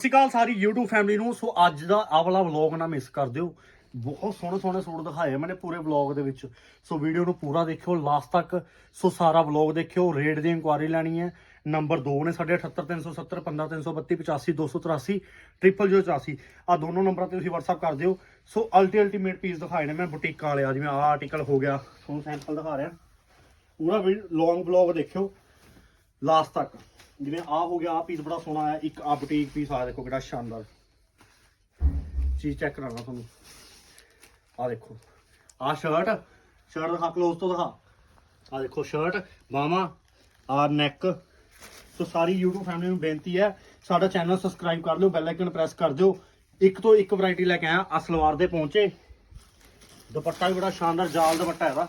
ਸਤਿ ਸ਼੍ਰੀ ਅਕਾਲ ਸਾਰੀ YouTube family ਨੂੰ। ਸੋ ਅੱਜ ਦਾ ਆਹ ਵਾਲਾ ਵਲੌਗ ਨਾ ਮਿਸ ਕਰ ਦਿਓ। ਬਹੁਤ ਸੋਹਣੇ ਸੋਹਣੇ ਸੂਟ ਦਿਖਾਏ ਮੈਨੇ ਪੂਰੇ ਵਲੌਗ ਦੇ ਵਿੱਚ। ਸੋ ਵੀਡੀਓ ਨੂੰ ਪੂਰਾ ਦੇਖਿਓ। ਲਾਸਟ ਤੱਕ ਸੋ ਸਾਰਾ ਵਲੌਗ ਦੇਖਿਓ। ਰੇਟ ਦੀ ਇਨਕੁਆਰੀ ਲੈਣੀ ਹੈ। ਨੰਬਰ 2 ਨੇ ਸਾਡੇ 78370 15332 85 283 0084 ਆ ਦੋਨੋਂ ਨੰਬਰਾਂ ਤੇ ਤੁਸੀਂ WhatsApp ਕਰ ਦਿਓ। ਸੋ ਅਲਟੀ ਅਲਟੀਮੇਟ ਪੀਸ ਦਿਖਾਏ ਨੇ ਮੈਂ ਬੁਟੀਕਾਂ ਵਾਲਿਆ ਜਿਵੇਂ ਆਹ ਆਰਟੀਕਲ ਹੋ ਗਿਆ। ਤੁਹਾਨੂੰ ਸੈਂਪਲ ਦਿਖਾ ਰਿਹਾ। ਪੂਰਾ ਲੌਂਗ ਵਲੌਗ ਦੇਖਿਓ। ਲਾਸਟ ਤੱਕ। ਜਿਵੇਂ ਆ ਹੋ ਗਿਆ ਆ ਪੀਸ ਬੜਾ ਸੋਹਣਾ ਆਇਆ ਇੱਕ ਆ ਬੁਟੀਕ ਪੀਸ ਆ ਦੇਖੋ ਕਿਹੜਾ ਸ਼ਾਨਦਾਰ। ਚੀਜ਼ ਚੈੱਕ ਕਰਾਉਣਾ ਤੁਹਾਨੂੰ। ਆ ਦੇਖੋ। ਆ ਸ਼ਰਟ ਸ਼ਰਟ ਦਿਖਾ ਕਲੋਜ਼ ਤੋਂ ਦਿਖਾ। ਆ ਦੇਖੋ ਸ਼ਰਟ ਬਾਹਾਂ ਆ ਨੈਕ ਸੋ ਸਾਰੀ YouTube ਫੈਮਿਲੀ ਨੂੰ ਬੇਨਤੀ ਹੈ, ਸਾਡਾ ਚੈਨਲ ਸਬਸਕ੍ਰਾਈਬ ਕਰ ਲਿਓ ਬੈਲ ਆਈਕਨ ਪ੍ਰੈਸ ਕਰ ਦਿਓ। ਇੱਕ ਤੋਂ ਇੱਕ ਵੈਰਾਈਟੀ ਲੈ ਕੇ ਆਇਆ ਆ ਸਲਵਾਰ ਦੇ ਪਹੁੰਚੇ ਦੁਪੱਟਾ ਵੀ ਬੜਾ ਸ਼ਾਨਦਾਰ, ਜਾਲ ਦੁਪੱਟਾ ਹੈਗਾ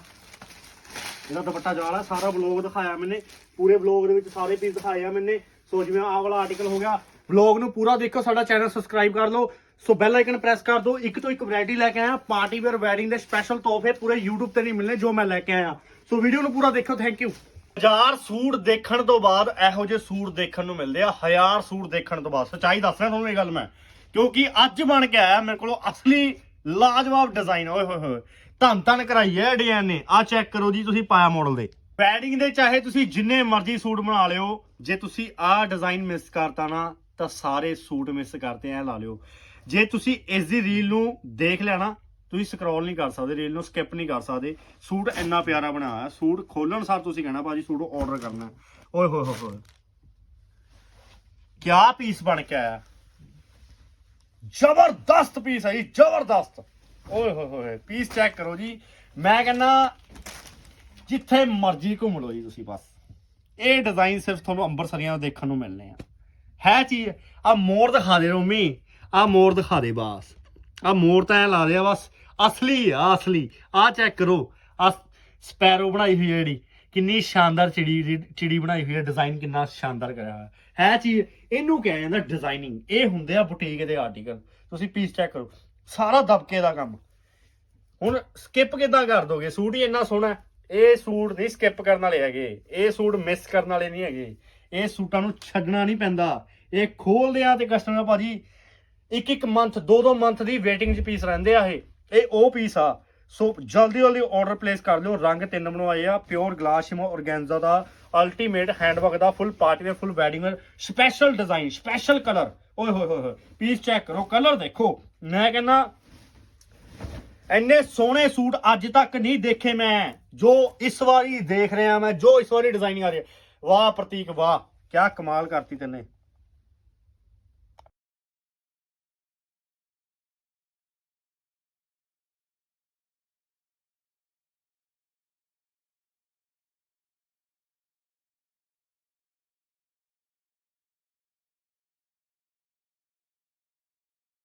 ਇਹਦਾ ਦੁਪੱਟਾ ਜਾਲ ਹੈ ਸਾਰਾ ਵਲੌਗ ਦਿਖਾਇਆ ਮੈਨੇ, ਪੂਰੇ ਵਲੌਗ ਦੇ ਵਿੱਚ ਸਾਰੇ ਪੀਸ ਦਿਖਾਏ ਆ ਮੈਨੇ। ਸੋ ਜਿਵੇਂ ਆਹ ਵਾਲਾ ਆਰਟੀਕਲ ਹੋ ਗਿਆ ਵਲੌਗ ਨੂੰ ਪੂਰਾ ਦੇਖੋ, ਸਾਡਾ ਚੈਨਲ ਸਬਸਕ੍ਰਾਈਬ ਕਰ ਲਓ। ਸੋ ਬੈਲ ਆਈਕਨ ਪ੍ਰੈਸ ਕਰ ਦਿਓ, ਇੱਕ ਤੋਂ ਇੱਕ ਵੈਰਾਈਟੀ ਲੈ ਕੇ ਆਇਆ ਪਾਰਟੀ ਵੇਅਰ ਵੈਡਿੰਗ ਦੇ ਸਪੈਸ਼ਲ ਤੋਹਫੇ ਪੂਰੇ YouTube ਤੇ ਨਹੀਂ ਮਿਲਨੇ ਜੋ ਮੈਂ ਲੈ ਕੇ ਆਇਆ। ਸੋ ਵੀਡੀਓ ਨੂੰ ਪੂਰਾ ਦੇਖੋ ਥੈਂਕ ਯੂ ਹਜ਼ਾਰ ਸੂਟ ਦੇਖਣ ਤੋਂ ਬਾਅਦ ਇਹੋ ਜਿਹੇ ਸੂਟ ਦੇਖਣ ਨੂੰ ਮਿਲਦੇ ਆ, ਹਜ਼ਾਰ ਸੂਟ ਦੇਖਣ ਤੋਂ ਬਾਅਦ। ਸੱਚਾਈ ਦੱਸ ਰਿਹਾ ਤੁਹਾਨੂੰ ਇਹ ਗੱਲ ਮੈਂ, ਕਿਉਂਕਿ ਅੱਜ ਬਣ ਕੇ ਆਇਆ ਮੇਰੇ ਕੋਲੋਂ ਅਸਲੀ ਲਾਜਵਾਬ ਡਿਜ਼ਾਈਨ ਓਏ ਹੋਏ ਹੋਏ। ਧੰਨ ਧੰਨ ਕਰਾਈ ਹੈ ਡਿਜ਼ਾਈਨ ਨੇ ਆ ਚੈੱਕ ਕਰੋ ਜੀ ਤੁਸੀਂ ਪਾਇਆ ਮਾਡਲ ਦੇ। ਵੈਡਿੰਗ ਦੇ ਚਾਹੇ ਤੁਸੀਂ ਜਿੰਨੇ ਮਰਜ਼ੀ ਸੂਟ ਬਣਾ ਲਿਓ, ਜੇ ਤੁਸੀਂ ਆਹ ਡਿਜ਼ਾਈਨ ਮਿਸ ਕਰਤਾ ਨਾ, ਤਾਂ ਸਾਰੇ ਸੂਟ ਮਿਸ ਕਰਤੇ, ਐ ਲਾ ਲਿਓ। ਜੇ ਤੁਸੀਂ ਇਸ ਦੀ ਰੀਲ ਨੂੰ ਦੇਖ ਲੈਣਾ ਤੁਸੀਂ ਸਕਰੋਲ ਨਹੀਂ ਕਰ ਸਕਦੇ ਰੀਲ ਨੂੰ ਸਕਿਪ ਨਹੀਂ ਕਰ ਸਕਦੇ। ਸੂਟ ਇੰਨਾ ਪਿਆਰਾ ਬਣਾਇਆ, ਸੂਟ ਖੋਲਣ ਸਾਰ ਤੁਸੀਂ ਕਹਿਣਾ, ਭਾਜੀ, ਸੂਟ ਆਰਡਰ ਕਰਨਾ ਹੈ। ਓਏ ਹੋਏ ਹੋਏ ਹੋਏ। ਕਿਆ ਪੀਸ ਬਣ ਕੇ ਆਇਆ? ਜ਼ਬਰਦਸਤ ਪੀਸ ਹੈ ਜੀ, ਜ਼ਬਰਦਸਤ। ਓਏ ਹੋਏ ਹੋਏ ਪੀਸ ਚੈੱਕ ਕਰੋ ਜੀ। ਮੈਂ ਕਹਿੰਦਾ, ਜਿੱਥੇ ਮਰਜ਼ੀ ਘੁੰਮ ਲਓ ਜੀ ਤੁਸੀਂ ਬਸ। ਇਹ ਡਿਜ਼ਾਈਨ ਸਿਰਫ ਤੁਹਾਨੂੰ ਅੰਬਰਸਰੀਆਂ ਦੇਖਣ ਨੂੰ ਮਿਲਨੇ ਆ। ਹੈ ਚੀਜ਼ ਆ ਮੋਰ ਦਿਖਾ ਦੇ ਰੋਮੀ ਆ ਮੋਰ ਦਿਖਾ ਦੇ ਬਸ। ਆ ਮੋਰ ਤਾਂ ਐ ਲਾ ਦਿਆ ਬਸ, ਅਸਲੀ ਆ ਅਸਲੀ। ਆ ਚੈੱਕ ਕਰੋ ਆ ਸਪੈਰੋ ਬਣਾਈ ਹੋਈ ਹੈ ਜਿਹੜੀ। ਕਿੰਨੀ ਸ਼ਾਨਦਾਰ ਚਿੜੀ ਚਿੜੀ ਬਣਾਈ ਹੋਈ ਹੈ ਡਿਜ਼ਾਈਨ ਕਿੰਨਾ ਸ਼ਾਨਦਾਰ ਕਰਿਆ ਹੋਇਆ। ਹੈ ਚੀਜ਼, ਇਹਨੂੰ ਕਿਹਾ ਜਾਂਦਾ ਡਿਜ਼ਾਈਨਿੰਗ ਇਹ ਹੁੰਦੇ ਆ ਬੁਟੀਕ ਦੇ ਆਰਟੀਕਲ ਤੁਸੀਂ ਪੀਸ ਚੈੱਕ ਕਰੋ। ਸਾਰਾ ਦਬਕੇ ਦਾ ਕੰਮ। ਹੁਣ ਸਕਿਪ ਕਿਦਾਂ ਕਰ ਦੋਗੇ? ਸੂਟ ਹੀ ਇੰਨਾ ਸੋਹਣਾ ਇਹ ਸੂਟ ਨਹੀਂ ਸਕਿਪ ਕਰਨ ਵਾਲੇ ਹੈਗੇ। ਇਹ ਸੂਟ ਮਿਸ ਕਰਨ ਵਾਲੇ ਨਹੀਂ ਹੈਗੇ। ਇਹ ਸੂਟਾਂ ਨੂੰ ਛੱਡਣਾ ਨਹੀਂ ਪੈਂਦਾ। ਇਹ ਖੋਲਦੇ ਆ ਤੇ ਕਸਟਮਰ ਭਾਜੀ ਇੱਕ ਇੱਕ ਮੰਥ ਦੋ ਦੋ ਮੰਥ ਦੀ ਵੇਟਿੰਗ 'ਚ ਪੀਸ ਰਹਿੰਦੇ ਆ ਇਹ। ਇਹ ਉਹ ਪੀਸ ਆ। ਸੋ ਜਲਦੀ ਜਲਦੀ ਆਰਡਰ ਪਲੇਸ ਕਰ ਲਿਓ। ਰੰਗ ਤਿੰਨ ਬਣਵਾਏ ਆ। ਪਿਓਰ ਗਲਾਸ ਸ਼ਿਮੋ ਔਰਗੈਂਜ਼ਾ ਦਾ ਅਲਟੀਮੇਟ ਹੈਂਡਵਰਕ ਦਾ ਫੁੱਲ ਪਾਰਟੀ ਦੇ full wedding special design special colour ਓਏ ਹੋਏ ਹੋਏ ਪੀਸ ਚੈੱਕ ਕਰੋ। ਕਲਰ ਦੇਖੋ। ਮੈਂ ਕਹਿੰਦਾ, ਇੰਨੇ ਸੋਹਣੇ ਸੂਟ ਅੱਜ ਤੱਕ ਨਹੀਂ ਦੇਖੇ ਮੈਂ, ਜੋ ਇਸ ਵਾਰੀ ਦੇਖ ਰਿਹਾ ਮੈਂ, ਜੋ ਇਸ ਵਾਰੀ ਡਿਜ਼ਾਈਨਿੰਗ ਆ ਰਹੀ ਹੈ। ਵਾਹ ਪ੍ਰਤੀਕ, ਵਾਹ ਕੀ ਕਮਾਲ ਕਰਤੀ ਤੈਨੇ।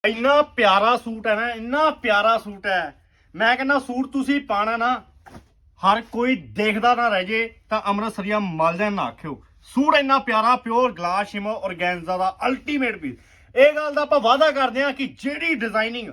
ਇੰਨਾ ਪਿਆਰਾ ਸੂਟ ਹੈ ਨਾ, ਇੰਨਾ ਪਿਆਰਾ ਸੂਟ ਹੈ। ਮੈਂ ਕਹਿੰਦਾ ਸੂਟ ਤੁਸੀਂ ਪਾਣਾ ਨਾ, ਹਰ ਕੋਈ ਦੇਖਦਾ ਨਾ ਰਹਿ ਜੇ, ਤਾਂ ਅੰਮ੍ਰਿਤਸਰੀਆ ਮਲ ਨਾ ਆਖਿਓ। ਸੂਟ ਇੰਨਾ ਪਿਆਰਾ ਪਿਓਰ ਗਲਾਸ ਸ਼ਿਮੋ ਔਰਗੈਂਜ਼ਾ ਦਾ ਅਲਟੀਮੇਟ ਪੀਸ ਇਹ ਗੱਲ ਦਾ ਆਪਾਂ ਵਾਅਦਾ ਕਰਦੇ ਹਾਂ ਕਿ ਜਿਹੜੀ ਡਿਜ਼ਾਈਨਿੰਗ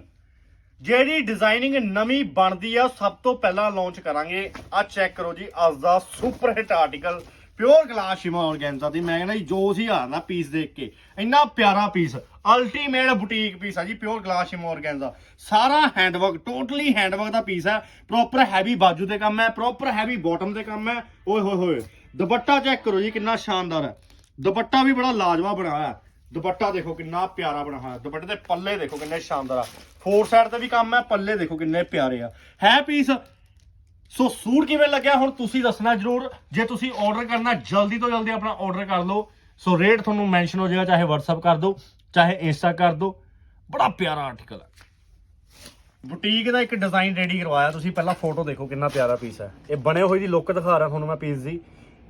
ਜਿਹੜੀ ਡਿਜ਼ਾਈਨਿੰਗ ਨਵੀਂ ਬਣਦੀ ਆ ਉਹ ਸਭ ਤੋਂ ਪਹਿਲਾਂ ਲਾਂਚ ਕਰਾਂਗੇ। ਆ ਚੈੱਕ ਕਰੋ ਜੀ, ਅੱਜ ਦਾ super hit article pure glass shimmer organza ਦੀ ਮੈਂ ਕਹਿੰਦਾ ਜੀ, ਜੋ ਸੀ ਆਂਦਾ ਪੀਸ ਦੇਖ ਕੇ। ਇੰਨਾ ਪਿਆਰਾ ਪੀਸ ਅਲਟੀਮੇਟ ਬੁਟੀਕ ਪੀਸ ਆ ਜੀ ਪਿਓਰ ਗਲਾਸ ਸ਼ਿਮਾ ਔਰਗੈਂਜ਼ਾ ਸਾਰਾ ਹੈਂਡਵਰਕ ਟੋਟਲੀ ਹੈਂਡਵਰਕ ਦਾ ਪੀਸ ਹੈ ਪ੍ਰੋਪਰ ਹੈਵੀ ਬਾਜੂ ਤੇ ਕੰਮ ਹੈ ਪ੍ਰੋਪਰ ਹੈਵੀ ਬਾਟਮ ਤੇ ਕੰਮ ਹੈ ਓਏ ਹੋਏ ਹੋਏ, ਦੁਪੱਟਾ ਚੈੱਕ ਕਰੋ ਜੀ, ਕਿੰਨਾ ਸ਼ਾਨਦਾਰ ਹੈ ਦੁਪੱਟਾ ਵੀ ਬੜਾ ਲਾਜਵਾ ਬਣਾਇਆ ਹੈ ਦੁਪੱਟਾ ਦੇਖੋ ਕਿੰਨਾ ਪਿਆਰਾ ਬਣਾਇਆ ਹੋਇਆ। ਦੁਪੱਟੇ ਦੇ ਪੱਲੇ ਦੇਖੋ ਕਿੰਨੇ ਸ਼ਾਨਦਾਰ ਆ। ਫੋਰ ਸਾਈਡ ਤੇ ਵੀ ਕੰਮ ਹੈ ਪੱਲੇ ਦੇਖੋ ਕਿੰਨੇ ਪਿਆਰੇ ਆ। ਹੈ ਪੀਸ ਸੋ ਸੂਟ ਕਿਵੇਂ ਲੱਗਿਆ ਹੁਣ ਤੁਸੀਂ ਦੱਸਣਾ ਜਰੂਰ। ਜੇ ਤੁਸੀਂ ਆਰਡਰ ਕਰਨਾ, ਜਲਦੀ ਤੋਂ ਜਲਦੀ ਆਪਣਾ ਆਰਡਰ ਕਰ ਲਓ। ਸੋ ਰੇਟ ਤੁਹਾਨੂੰ ਮੈਂਸ਼ਨ ਹੋ ਜਾਏਗਾ, ਚਾਹੇ WhatsApp ਕਰ ਦਿਓ, ਚਾਹੇ ਇੰਸਟਾ ਕਰ ਦਿਓ। ਬੜਾ ਪਿਆਰਾ ਆਰਟੀਕਲ ਹੈ। ਬੁਟੀਕ ਦਾ ਇੱਕ ਡਿਜ਼ਾਈਨ ਰੈਡੀ ਕਰਵਾਇਆ ਤੁਸੀਂ, ਪਹਿਲਾਂ ਫੋਟੋ ਦੇਖੋ ਕਿੰਨਾ ਪਿਆਰਾ ਪੀਸ ਹੈ। ਇਹ ਬਣੇ ਹੋਏ ਦੀ ਲੁੱਕ ਦਿਖਾ ਰਿਹਾ ਤੁਹਾਨੂੰ ਮੈਂ ਪੀਸ ਦੀ।